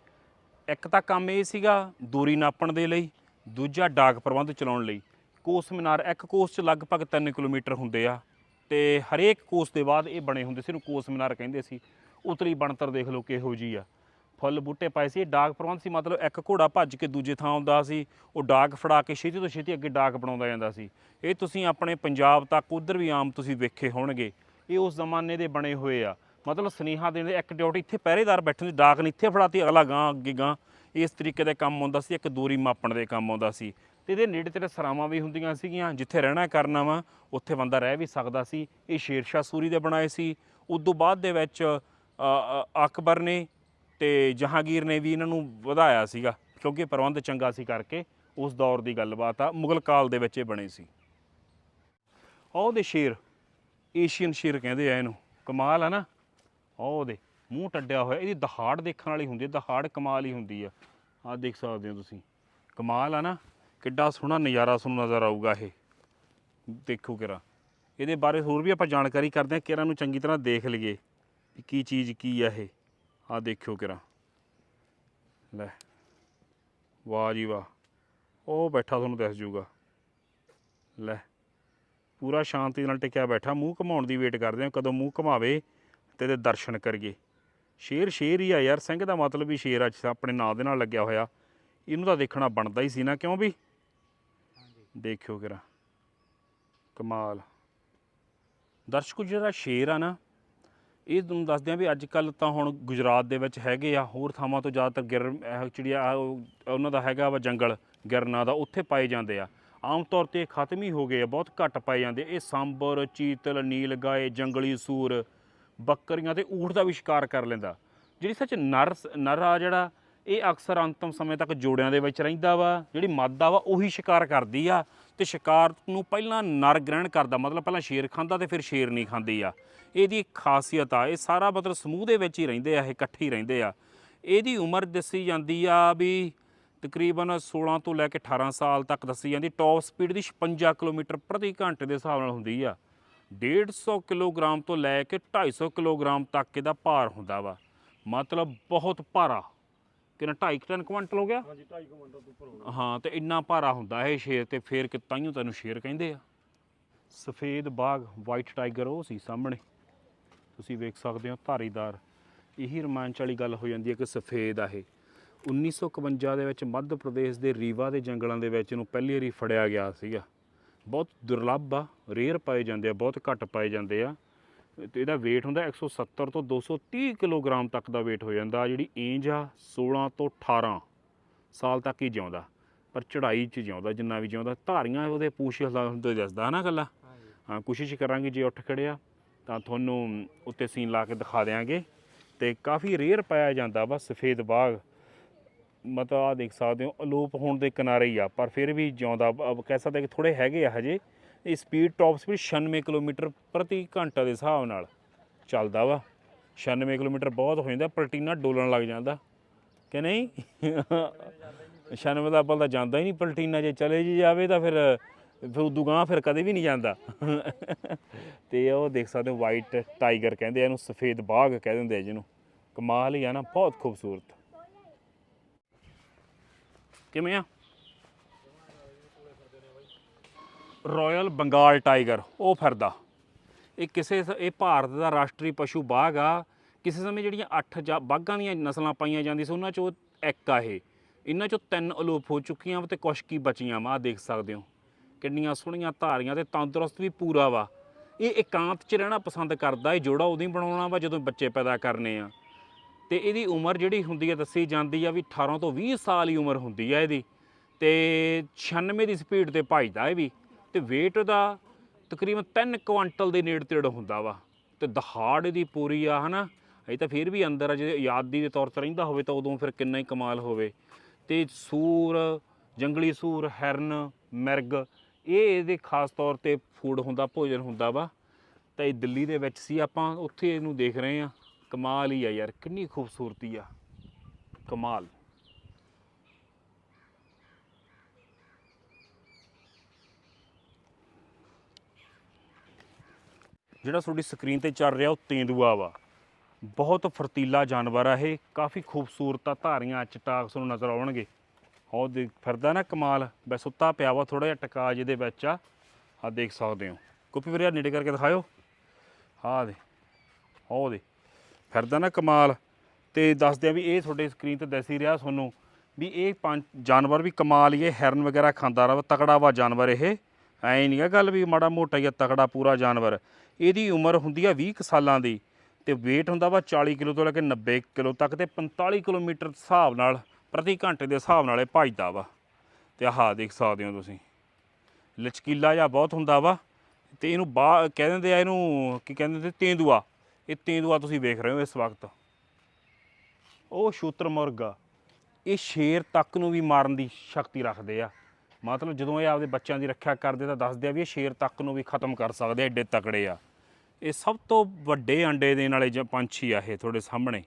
ਇੱਕ ਤਾਂ ਕੰਮ ਇਹ ਸੀਗਾ ਦੂਰੀ ਨਾਪਣ ਦੇ ਲਈ ਦੂਜਾ ਡਾਕ ਪ੍ਰਬੰਧ ਚਲਾਉਣ ਲਈ। ਕੋਸ ਮੀਨਾਰ ਇੱਕ ਕੋਸ 'ਚ ਲਗਭਗ 3 ਕਿਲੋਮੀਟਰ ਹੁੰਦੇ ਆ। ਤੇ ਹਰੇਕ ਕੋਸ ਦੇ ਬਾਅਦ ਇਹ ਬਣੇ ਹੁੰਦੇ ਸੀ, ਇਹਨੂੰ ਕੋਸ ਮੀਨਾਰ ਕਹਿੰਦੇ ਸੀ। ਉਤਲੀ ਬਣਤਰ ਦੇਖ ਲਓ ਕਿਹੋ ਜੀ ਆ। ਫੁੱਲ ਬੂਟੇ ਪਾਏ ਸੀ, ਇਹ ਡਾਕ ਪ੍ਰਬੰਧ ਸੀ, ਮਤਲਬ ਇੱਕ ਘੋੜਾ ਭੱਜ ਕੇ ਦੂਜੇ ਥਾਂ ਆਉਂਦਾ ਸੀ, ਉਹ ਡਾਕ ਫੜਾ ਕੇ ਛੇਤੀ ਤੋਂ ਛੇਤੀ ਅੱਗੇ ਡਾਕ ਬਣਾਉਂਦਾ ਜਾਂਦਾ ਸੀ। ਇਹ ਤੁਸੀਂ ਆਪਣੇ ਪੰਜਾਬ ਤੱਕ ਉਧਰ ਵੀ ਆਮ ਤੁਸੀਂ ਵੇਖੇ ਹੋਣਗੇ, ਇਹ ਉਸ ਜ਼ਮਾਨੇ ਦੇ ਬਣੇ ਹੋਏ ਆ। ਮਤਲਬ ਸਨੇਹਾ ਦੇਣ ਦੇ, ਇੱਕ ਡਿਊਟੀ ਇੱਥੇ ਪਹਿਰੇਦਾਰ ਬੈਠਣ ਸੀ ਡਾਕ ਨਹੀਂ ਇੱਥੇ ਫੜਾਤੀ, ਅਗਲਾ ਗਾਂ, ਅੱਗੇ ਗਾਂ। ਇਸ ਤਰੀਕੇ ਦਾ ਕੰਮ ਹੁੰਦਾ ਸੀ, ਇੱਕ ਦੂਰੀ ਮਾਪਣ ਦੇ ਕੰਮ ਆਉਂਦਾ ਸੀ। ਤੇ ਇਹਦੇ ਨੇੜੇ ਤੇੜੇ ਸਰਾਵਾਂ ਵੀ ਹੁੰਦੀਆਂ ਸੀਗੀਆਂ, ਜਿੱਥੇ ਰਹਿਣਾ ਕਰਨਾ ਵਾ, ਉੱਥੇ ਬੰਦਾ ਰਹਿ ਵੀ ਸਕਦਾ ਸੀ। ਇਹ ਸ਼ੇਰਸ਼ਾਹ ਸੂਰੀ ਦੇ ਬਣਾਏ ਸੀ। ਉਦੋਂ ਬਾਅਦ ਦੇ ਵਿੱਚ ਅਕਬਰ ਨੇ ਤੇ ਜਹਾਂਗੀਰ ਨੇ ਵੀ ਇਹਨਾਂ ਨੂੰ ਵਧਾਇਆ ਸੀਗਾ, ਕਿਉਂਕਿ ਪ੍ਰਬੰਧ ਚੰਗਾ ਸੀ ਕਰਕੇ ਉਸ ਦੌਰ ਦੀ ਗੱਲਬਾਤ ਆ। ਮੁਗਲ ਕਾਲ ਦੇ ਵਿੱਚ ਇਹ ਬਣੇ ਸੀ। ਉਹਦੇ ਸ਼ੇਰ, ਏਸ਼ੀਅਨ ਸ਼ੇਰ ਕਹਿੰਦੇ ਆ ਇਹਨੂੰ, ਕਮਾਲ ਆ ਨਾ। ਉਹਦੇ, ਮੂੰਹ ਟੱਡਿਆ ਹੋਇਆ, ਇਹਦੀ ਦਹਾੜ ਦੇਖਣ ਵਾਲੀ ਹੁੰਦੀ ਹੈ, ਦਹਾੜ ਕਮਾਲ ਹੀ ਹੁੰਦੀ ਆ। ਆਹ ਦੇਖ ਸਕਦੇ ਹੋ ਤੁਸੀਂ, ਕਮਾਲ ਆ ਨਾ। ਕਿੱਡਾ ਸੋਹਣਾ ਨਜ਼ਾਰਾ ਤੁਹਾਨੂੰ ਨਜ਼ਰ ਆਊਗਾ ਇਹ। ਦੇਖੋ ਕਿਰਾ। ਇਹਦੇ ਬਾਰੇ ਹੋਰ ਵੀ ਆਪਾਂ ਜਾਣਕਾਰੀ ਕਰਦੇ ਹਾਂ। ਕਿਰਾਂ ਨੂੰ ਚੰਗੀ ਤਰ੍ਹਾਂ ਦੇਖ ਲਈਏ ਵੀ ਕੀ ਚੀਜ਼ ਕੀ ਆ ਇਹ। ਆਹ ਦੇਖਿਓ ਕਿਰਾ। ਲੈ। ਵਾਹ ਜੀ ਵਾਹ। ਉਹ ਬੈਠਾ ਤੁਹਾਨੂੰ ਦਿਸ ਜੂਗਾ ਲੈ। ਪੂਰਾ ਸ਼ਾਂਤੀ ਨਾਲ ਟਿਕਿਆ ਬੈਠਾ। ਮੂੰਹ ਘਮਾਉਣ ਦੀ ਵੇਟ ਕਰਦੇ ਹਾਂ। ਕਦੋਂ ਮੂੰਹ ਘਮਾਵੇ ਤੇ ਇਹਦੇ ਦਰਸ਼ਨ ਕਰੀਏ। ਸ਼ੇਰ ਸ਼ੇਰ ਹੀ ਆ ਯਾਰ। ਸਿੰਘ ਦਾ ਮਤਲਬ ਵੀ ਸ਼ੇਰ ਆ ਆਪਣੇ ਨਾਂ ਦੇ ਨਾਲ ਲੱਗਿਆ ਹੋਇਆ। ਇਹਨੂੰ ਤਾਂ ਦੇਖਣਾ ਬਣਦਾ ਹੀ ਸੀ ਨਾ। ਕਿਉਂ ਵੀ ਦੇਖਿਓ ਕਿਰਾ। ਕਮਾਲ। ਦਰਸ਼ਕੋ, ਜਿਹੜਾ ਸ਼ੇਰ ਆ ਨਾ, ਇਹ ਤੁਹਾਨੂੰ ਦੱਸਦੇ ਆ ਵੀ ਅੱਜ ਕੱਲ ਤਾਂ ਹੁਣ ਗੁਜਰਾਤ ਦੇ ਵਿੱਚ ਹੈਗੇ ਆ, ਹੋਰ ਥਾਵਾਂ ਤੋਂ ਜ਼ਿਆਦਾਤਰ ਗਿਰ, ਇਹ ਚਿੜੀਆ, ਆ, ਉਹ- ਉਹਨਾਂ ਦਾ ਹੈਗਾ ਵਾ ਜੰਗਲ, ਗਿਰਨਾ ਦਾ, ਉੱਥੇ ਪਾਏ ਜਾਂਦੇ ਆ। ਆਮ ਤੌਰ ਤੇ ਖਤਮ ਹੀ ਹੋ ਗਏ ਆ, ਬਹੁਤ ਘੱਟ ਪਾਏ ਜਾਂਦੇ ਇਹ ਸਾਂਬਰ, ਚੀਤਲ ਨੀਲ ਗਾਏ ਜੰਗਲੀ ਸੂਰ, ਬੱਕਰੀਆਂ ਤੇ ਊਠ ਦਾ ਵੀ ਸ਼ਿਕਾਰ ਕਰ ਲੈਂਦਾ। ਜਿਹੜੀ ਸੱਚ ਨਰ ਨਰ ਆ ਜਿਹੜਾ ਇਹ ਅਕਸਰ ਅੰਤਮ ਸਮੇਂ ਤੱਕ ਜੋੜਿਆਂ ਦੇ ਵਿੱਚ ਰਹਿੰਦਾ ਵਾ, ਜਿਹੜੀ ਮਾਦਾ ਵਾ, ਉਹੀ ਸ਼ਿਕਾਰ ਕਰਦੀ ਆ ਤੇ ਸ਼ਿਕਾਰ ਨੂੰ ਪਹਿਲਾਂ ਨਰ ਗ੍ਰਹਿਣ ਕਰਦਾ, ਮਤਲਬ ਪਹਿਲਾਂ ਸ਼ੇਰ ਖਾਂਦਾ ਤੇ ਫਿਰ ਸ਼ੇਰ ਨਹੀਂ ਖਾਂਦੀ ਆ। ਇਹਦੀ ਇੱਕ ਖਾਸੀਅਤ ਆ, ਇਹ ਸਾਰਾ ਮਤਲਬ ਸਮੂਹ ਦੇ ਵਿੱਚ ਹੀ ਰਹਿੰਦੇ ਆ, ਇਹ ਇਕੱਠੇ ਹੀ ਰਹਿੰਦੇ ਆ। ਇਹਦੀ ਉਮਰ ਦੱਸੀ ਜਾਂਦੀ ਆ ਵੀ ਤਕਰੀਬਨ 16 ਤੋਂ ਲੈ ਕੇ 18 ਸਾਲ ਤੱਕ ਦੱਸੀ ਜਾਂਦੀ, ਟੌਪ ਸਪੀਡ ਦੀ 56 ਕਿਲੋਮੀਟਰ ਪ੍ਰਤੀ ਘੰਟੇ ਦੇ ਹਿਸਾਬ ਨਾਲ ਹੁੰਦੀ ਆ। 150 ਕਿਲੋਗ੍ਰਾਮ ਤੋਂ ਲੈ ਕੇ 250 ਕਿਲੋਗ੍ਰਾਮ ਤੱਕ ਇਹਦਾ ਭਾਰ ਹੁੰਦਾ ਵਾ। ਮਤਲਬ ਬਹੁਤ ਭਾਰਾ। ਕਿੰਨਾ 2.5 ਟਨ ਕੁਇੰਟਲ ਹੋ ਗਿਆ? ਹਾਂਜੀ 2.5 ਕੁਇੰਟਲ ਤੋਂ ਉੱਪਰ ਹੋਣਾ ਹਾਂ ਤੇ ਇੰਨਾ ਭਾਰਾ ਹੁੰਦਾ ਇਹ ਸ਼ੇਰ ਤੇ ਫੇਰ ਕਿ ਤਾਈਓ ਤੈਨੂੰ ਸ਼ੇਰ ਕਹਿੰਦੇ ਆ। ਸਫੇਦ ਬਾਗ ਵਾਈਟ ਟਾਈਗਰ ਉਹ ਸੀ ਸਾਹਮਣੇ। ਤੁਸੀਂ ਵੇਖ ਸਕਦੇ ਹੋ ਧਾਰੀਦਾਰ। ਇਹੀ ਰੋਮਾਂਚ ਵਾਲੀ ਗੱਲ ਹੋ ਜਾਂਦੀ ਹੈ ਕਿ ਸਫੇਦ ਆ ਇਹ। 1951 ਦੇ ਵਿੱਚ ਮੱਧ ਪ੍ਰਦੇਸ਼ ਦੇ ਰੀਵਾ ਦੇ ਜੰਗਲਾਂ ਦੇ ਵਿੱਚ ਇਹਨੂੰ ਪਹਿਲੀ ਵਾਰੀ ਫੜਿਆ ਗਿਆ ਸੀਗਾ। ਬਹੁਤ ਦੁਰਲੱਭ ਆ ਰੇਅਰ ਪਾਏ ਜਾਂਦੇ ਆ ਬਹੁਤ ਘੱਟ ਪਾਏ ਜਾਂਦੇ ਆ। ਤੇ ਇਹਦਾ weight ਹੁੰਦਾ 170 ਤੋਂ 230 ਕਿਲੋਗ੍ਰਾਮ ਤੱਕ ਦਾ weight ਹੋ ਜਾਂਦਾ। ਜਿਹੜੀ ਏਂਜ ਆ 16 ਤੋਂ 18 ਸਾਲ ਤੱਕ ਹੀ ਜਿਉਂਦਾ ਪਰ ਚੜਾਈ 'ਚ ਜਿਉਂਦਾ ਜਿੰਨਾ ਵੀ ਜਿਉਂਦਾ ਧਾਰੀਆਂ ਉਹਦੇ ਪੂਛ ਹਿਲਾ ਹੁੰਦੇ ਦੱਸਦਾ ਨਾ ਗੱਲਾਂ ਹਾਂ ਕੋਸ਼ਿਸ਼ ਕਰਾਂਗੇ ਜੇ ਉੱਠ ਖੜਿਆ ਤਾਂ ਤੁਹਾਨੂੰ ਉੱਤੇ ਸੀਨ ਲਾ ਕੇ ਦਿਖਾ ਦਿਆਂਗੇ। ਤੇ ਕਾਫੀ ਰੇਅਰ ਪਾਇਆ ਜਾਂਦਾ ਵਾ ਸਫੇਦ ਬਾਗ। ਮਤਲਬ ਆ ਦੇਖ ਸਕਦੇ ਹੋ ਅਲੋਪ ਹੋਣ ਦੇ ਕਿਨਾਰੇ ਹੀ ਆ ਪਰ ਫਿਰ ਵੀ ਜਿਉਂਦਾ ਕਹਿ ਸਕਦੇ ਕਿ ਥੋੜੇ ਹੈਗੇ ਆ ਹਜੇ। ਇਹ ਸਪੀਡ ਟਾਪ ਸਪੀਡ 96 ਕਿਲੋਮੀਟਰ ਪ੍ਰਤੀ ਘੰਟਾ ਦੇ ਹਿਸਾਬ ਨਾਲ ਚੱਲਦਾ ਵਾ। 96 ਕਿਲੋਮੀਟਰ ਬਹੁਤ ਹੋ ਜਾਂਦਾ, ਪਲਟੀਨਾ ਡੋਲਣ ਲੱਗ ਜਾਂਦਾ। ਕਿ ਨਹੀਂ? 96 ਦਾ ਅੱਬਲ ਤਾਂ ਜਾਂਦਾ ਹੀ ਨਹੀਂ, ਪਲਟੀਨਾ ਜੇ ਚਲੇ ਜੀ ਜਾਵੇ ਤਾਂ ਫਿਰ ਫਿਰ ਉਦੋਂ ਗਾਂ ਫਿਰ ਕਦੇ ਵੀ ਨਹੀਂ ਜਾਂਦਾ। ਤੇ ਉਹ ਦੇਖ ਸਕਦੇ ਹੋ ਵਾਈਟ ਟਾਈਗਰ ਕਹਿੰਦੇ ਆ, ਇਹਨੂੰ ਸਫੇਦ ਬਾਗ ਕਹਿ ਦਿੰਦੇ ਆ ਜਿਹਨੂੰ। ਕਮਾਲ ਹੀ ਆ ਨਾ, ਬਹੁਤ ਖੂਬਸੂਰਤ। ਕਿਵੇਂ ਆ? ਰਾਇਲ ਬੰਗਾਲ ਟਾਈਗਰ, ਉਹ ਫਿਰਦਾ। ਇਹ ਕਿਸੇ ਸ- ਇਹ ਭਾਰਤ ਦਾ ਰਾਸ਼ਟਰੀ ਪਸ਼ੂ ਬਾਗ ਆ। ਕਿਸੇ ਸਮੇਂ ਜਿਹੜੀਆਂ 8 ਜਾਂ ਬਾਘਾਂ ਦੀਆਂ ਨਸਲਾਂ ਪਾਈਆਂ ਜਾਂਦੀਆਂ ਸੀ, ਉਹਨਾਂ ਚੋਂ ਇੱਕ ਆ ਇਹ। ਇਹਨਾਂ ਚੋਂ ਤਿੰਨ ਅਲੋਪ ਹੋ ਚੁੱਕੀਆਂ ਵਾ ਤੇ ਕੁਛ ਕੀ ਬਚੀਆਂ ਵਾ, ਆਹ ਦੇਖ ਸਕਦੇ ਹੋ। ਕਿੰਨੀਆਂ ਸੋਹਣੀਆਂ ਧਾਰੀਆਂ ਤੇ ਤੰਦਰੁਸਤ ਵੀ ਪੂਰਾ ਵਾ। ਇਹ ਇਕਾਂਤ 'ਚ ਰਹਿਣਾ ਪਸੰਦ ਕਰਦਾ, ਇਹ ਜੋੜਾ ਉਦੋਂ ਹੀ ਬਣਾਉਣਾ ਵਾ ਜਦੋਂ ਬੱਚੇ ਪੈਦਾ ਕਰਨੇ ਆ। ਤੇ ਇਹਦੀ ਉਮਰ ਜਿਹੜੀ ਹੁੰਦੀ ਹੈ ਦੱਸੀ ਜਾਂਦੀ ਆ ਵੀ 18 ਤੋਂ 20 ਸਾਲ ਹੀ ਉਮਰ ਹੁੰਦੀ ਆ ਇਹਦੀ। ਤੇ 96 ਦੀ ਸਪੀਡ ਤੇ ਭੱਜਦਾ ਇਹ ਵੀ। ਤੇ weight ਦਾ ਤਕਰੀਬਨ 3 ਕੁਆਂਟਲ ਦੇ ਨੇੜੇ ਤੇੜੇ ਹੁੰਦਾ ਵਾ। ਤੇ ਦਹਾੜ ਇਹਦੀ ਪੂਰੀ ਆ, ਹਨਾ? ਇਹ ਤਾਂ ਫਿਰ ਵੀ ਅੰਦਰ ਆ, ਜੇ ਆਜ਼ਾਦੀ ਦੇ ਤੌਰ ਤੇ ਰਹਿੰਦਾ ਹੋਵੇ ਤਾਂ ਉਦੋਂ ਫਿਰ ਕਿੰਨਾ ਹੀ ਕਮਾਲ ਹੋਵੇ। ਤੇ ਸੂਰ, ਜੰਗਲੀ ਸੂਰ, ਹਿਰਨ, ਮਿਰਗ, ਇਹ ਇਹਦੇ ਖਾਸ ਤੌਰ ਤੇ ਫੂਡ ਹੁੰਦਾ, ਭੋਜਨ ਹੁੰਦਾ ਵਾ। ਤਾਂ ਇਹ ਦਿੱਲੀ ਦੇ ਵਿੱਚ ਸੀ, ਆਪਾਂ ਉੱਥੇ ਇਹਨੂੰ ਦੇਖ ਰਹੇ ਆ ਕਮਾਲ ਹੀ ਆ ਯਾਰ, ਕਿੰਨੀ ਖੂਬਸੂਰਤੀ ਆ। ਕਮਾਲ। ਜਿਹੜਾ ਤੁਹਾਡੀ ਸਕਰੀਨ ਤੇ ਚੱਲ ਰਿਹਾ ਉਹ ਤੇਂਦੂਆ ਵਾ। ਬਹੁਤ ਫਰਤੀਲਾ ਜਾਨਵਰ ਆ ਇਹ। ਕਾਫੀ ਖੂਬਸੂਰਤ ਆ ਧਾਰੀਆਂ ਚਟਾਕ ਤੁਹਾਨੂੰ ਨਜ਼ਰ ਆਉਣਗੇ। ਉਹ ਦੇਖ, ਫਿਰਦਾ ਨਾ ਕਮਾਲ। ਬੈ ਸੁੱਤਾ ਪਿਆ ਵਾ ਥੋੜਾ ਜਿਹਾ ਟਕਾ ਜਿਹਦੇ ਵਿੱਚ ਆ। ਆ ਦੇਖ ਸਕਦੇ ਹੋ। ਕੋਪੀ ਵੀਰੇ ਨੇੜੇ ਕਰਕੇ ਦਿਖਾਇਓ। ਆਹ ਦੇ ਉਹ ਦੇ ਫਿਰਦਾ ਨਾ ਕਮਾਲ। ਤੇ ਦੱਸਦੇ ਆ ਵੀ ਇਹ ਤੁਹਾਡੇ ਸਕਰੀਨ ਤੇ ਦਿਸ ਹੀ ਰਿਹਾ ਤੁਹਾਨੂੰ ਵੀ ਇਹ ਪੰਜ ਜਾਨਵਰ ਵੀ ਕਮਾਲ ਹੀ ਹੈ ਹਿਰਨ ਵਗੈਰਾ ਖਾਂਦਾ ਰਹਾ ਤਕੜਾ ਵਾ ਜਾਨਵਰ ਇਹ। ਐ ਨਹੀਂ ਆ ਗੱਲ ਵੀ ਮਾੜਾ ਮੋਟਾ ਹੀ ਤਕੜਾ ਪੂਰਾ ਜਾਨਵਰ। ਇਹਦੀ ਉਮਰ ਹੁੰਦੀ ਆ 20 ਕੁ ਸਾਲਾਂ ਦੀ ਤੇ weight ਹੁੰਦਾ ਵਾ 40 ਕਿਲੋ ਤੋਂ ਲੈ ਕੇ 90 ਕਿਲੋ ਤੱਕ ਤੇ 45 ਕਿਲੋਮੀਟਰ ਹਿਸਾਬ ਨਾਲ, ਪ੍ਰਤੀ ਘੰਟੇ ਦੇ ਹਿਸਾਬ ਨਾਲ ਇਹ ਭੱਜਦਾ ਵਾ। ਤੇ ਆਹ ਦੇਖ ਸਕਦੇ ਹੋ ਤੁਸੀਂ। ਲਚਕੀਲਾ ਜਿਹਾ ਬਹੁਤ ਹੁੰਦਾ ਵਾ ਤੇ ਇਹਨੂੰ ਬਾ, ਕਹਿ ਦਿੰਦੇ ਆ ਇਹਨੂੰ, ਕੀ ਕਹਿੰਦੇ ਨੇ ਤੇਂਦੂਆ। ਇਹ ਤੇਂਦੂਆ ਤੁਸੀਂ ਵੇਖ ਰਹੇ ਹੋ ਇਸ ਵਕਤ। ਉਹ ਸ਼ੂਤਰ ਮੁਰਗਾ, ਇਹ ਸ਼ੇਰ ਤੱਕ ਨੂੰ ਵੀ ਮਾਰਨ ਦੀ ਸ਼ਕਤੀ ਰੱਖਦੇ ਆ। ਮਤਲਬ ਜਦੋਂ ਇਹ ਆਪਦੇ ਬੱਚਿਆਂ ਦੀ ਰੱਖਿਆ ਕਰਦੇ ਤਾਂ ਦੱਸਦੇ ਆ ਵੀ ਇਹ ਸ਼ੇਰ ਤੱਕ ਨੂੰ ਵੀ ਖਤਮ ਕਰ ਸਕਦੇ ਐਡੇ ਤਕੜੇ ਆ। ਇਹ ਸਭ ਤੋਂ ਵੱਡੇ ਅੰਡੇ ਦੇਣ ਵਾਲੇ ਜ ਪੰਛੀ ਆ ਇਹ ਤੁਹਾਡੇ ਸਾਹਮਣੇ।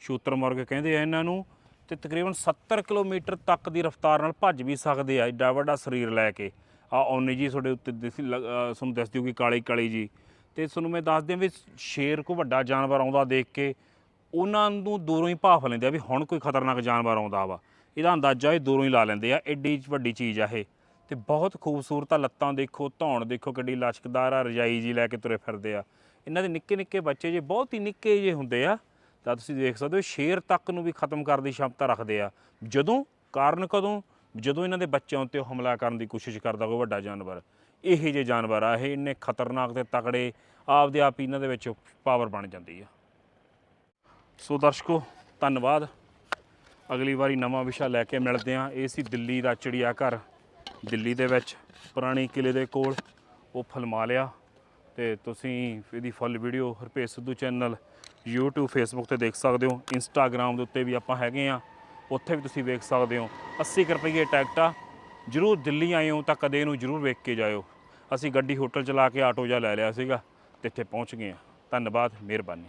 ਸ਼ੂਤਰ ਮੁਰਗ ਕਹਿੰਦੇ ਆ ਇਹਨਾਂ ਨੂੰ ਤੇ ਤਕਰੀਬਨ 70 ਕਿਲੋਮੀਟਰ ਤੱਕ ਦੀ ਰਫ਼ਤਾਰ ਨਾਲ ਭੱਜ ਵੀ ਸਕਦੇ ਆ ਐਡਾ ਵੱਡਾ ਸਰੀਰ ਲੈ ਕੇ। ਆ ਓਨੀ ਜੀ ਤੁਹਾਡੇ ਉੱਤੇ ਦਿਸੀ ਲੱਗ- ਅਹ ਤੁਹਾਨੂੰ ਦੱਸਦੀ ਹੋਊਗੀ ਕਾਲੀ ਕਾਲੀ ਜੀ। ਤੇ ਤੁਹਾਨੂੰ ਮੈਂ ਦੱਸ ਦਿਆਂ ਵੀ ਸ਼ੇਰ ਕੋ ਵੱਡਾ ਜਾਨਵਰ ਆਉਂਦਾ ਦੇਖ ਕੇ ਉਹਨਾਂ ਨੂੰ ਦੂਰੋਂ ਹੀ ਭਾਫ ਲੈਂਦੇ ਆ ਵੀ ਹੁਣ ਕੋਈ ਖਤਰਨਾਕ ਜਾਨਵਰ ਆਉਂਦਾ ਵਾ। ਇਹਦਾ ਅੰਦਾਜ਼ਾ ਇਹ ਦੂਰੋਂ ਹੀ ਲਾ ਲੈਂਦੇ ਆ ਐਡੀ ਵੱਡੀ ਚੀਜ਼ ਆ ਇਹ। ਤੇ ਬਹੁਤ ਖੂਬਸੂਰਤ ਆ ਲੱਤਾਂ ਦੇਖੋ, ਧੌਣ ਦੇਖੋ ਕਿੱਡੀ ਲਚਕਦਾਰ ਆ, ਰਜਾਈ ਜੀ ਲੈ ਕੇ ਤੁਰੇ ਫਿਰਦੇ ਆ। ਇਹਨਾਂ ਦੇ ਨਿੱਕੇ ਨਿੱਕੇ ਬੱਚੇ ਜੇ ਬਹੁਤ ਹੀ ਨਿੱਕੇ ਜੇ ਹੁੰਦੇ ਆ, ਤਾਂ ਤੁਸੀਂ ਦੇਖ ਸਕਦੇ ਹੋ ਸ਼ੇਰ ਤੱਕ ਨੂੰ ਵੀ ਖਤਮ ਕਰਨ ਦੀ ਸ਼ਮਤਾ ਰੱਖਦੇ ਆ। ਜਦੋਂ, ਕਾਰਨ ਕਦੋਂ? ਜਦੋਂ ਇਹਨਾਂ ਦੇ ਬੱਚਿਆਂ ਉੱਤੇ ਉਹ ਹਮਲਾ ਕਰਨ ਦੀ ਕੋਸ਼ਿਸ਼ ਕਰਦਾ ਕੋਈ ਵੱਡਾ ਜਾਨਵਰ। ਇਹੋ ਜਿਹੇ ਜਾਨਵਰ ਆ, ਇਹ ਇੰਨੇ ਖਤਰਨਾਕ ਤੇ ਤਕੜੇ, ਆਪਦੇ ਆਪ ਹੀ ਇਹਨਾਂ ਦੇ ਵਿੱਚ ਪਾਵਰ ਬਣ ਜਾਂਦੀ ਆ। ਸੋ ਦਰਸ਼ਕੋ, ਧੰਨਵਾਦ। ਅਗਲੀ ਵਾਰੀ ਨਵਾਂ ਵਿਸ਼ਾ ਲੈ ਕੇ ਮਿਲਦੇ ਹਾਂ। ਇਹ ਸੀ ਦਿੱਲੀ ਦਾ ਚਿੜੀਆ ਘਰ। ਦਿੱਲੀ ਦੇ ਵਿੱਚ ਪੁਰਾਣੀ ਕਿਲੇ ਦੇ ਕੋਲ ਉਹ ਫਿਲਮਾ ਲਿਆ। ਤੇ ਤੁਸੀਂ ਇਹਦੀ full video Harpesh Sidhu channel YouTube, Facebook ਤੇ ਦੇਖ ਸਕਦੇ ਹੋ। Instagram ਦੇ ਉੱਤੇ ਵੀ ਆਪਾਂ ਹੈਗੇ ਆ ਉੱਥੇ ਵੀ ਤੁਸੀਂ ਵੇਖ ਸਕਦੇ ਹੋ। 80 ਕੁ ਰੁਪਏ ਟਿਕਟ। ਆ ਜਰੂਰ ਦਿੱਲੀ ਆਏ ਹੋ ਤਾਂ ਕਦੇ ਇਹਨੂੰ ਜਰੂਰ ਵੇਖ ਕੇ ਜਾਇਓ। ਅਸੀਂ ਗੱਡੀ ਹੋਟਲ ਚਲਾ ਕੇ ਆਟੋ ਜਿਹਾ ਲੈ ਲਿਆ ਸੀਗਾ ਤੇ ਇੱਥੇ ਪਹੁੰਚ ਗਏ ਆ ਧੰਨਵਾਦ, ਮਿਹਰਬਾਨੀ।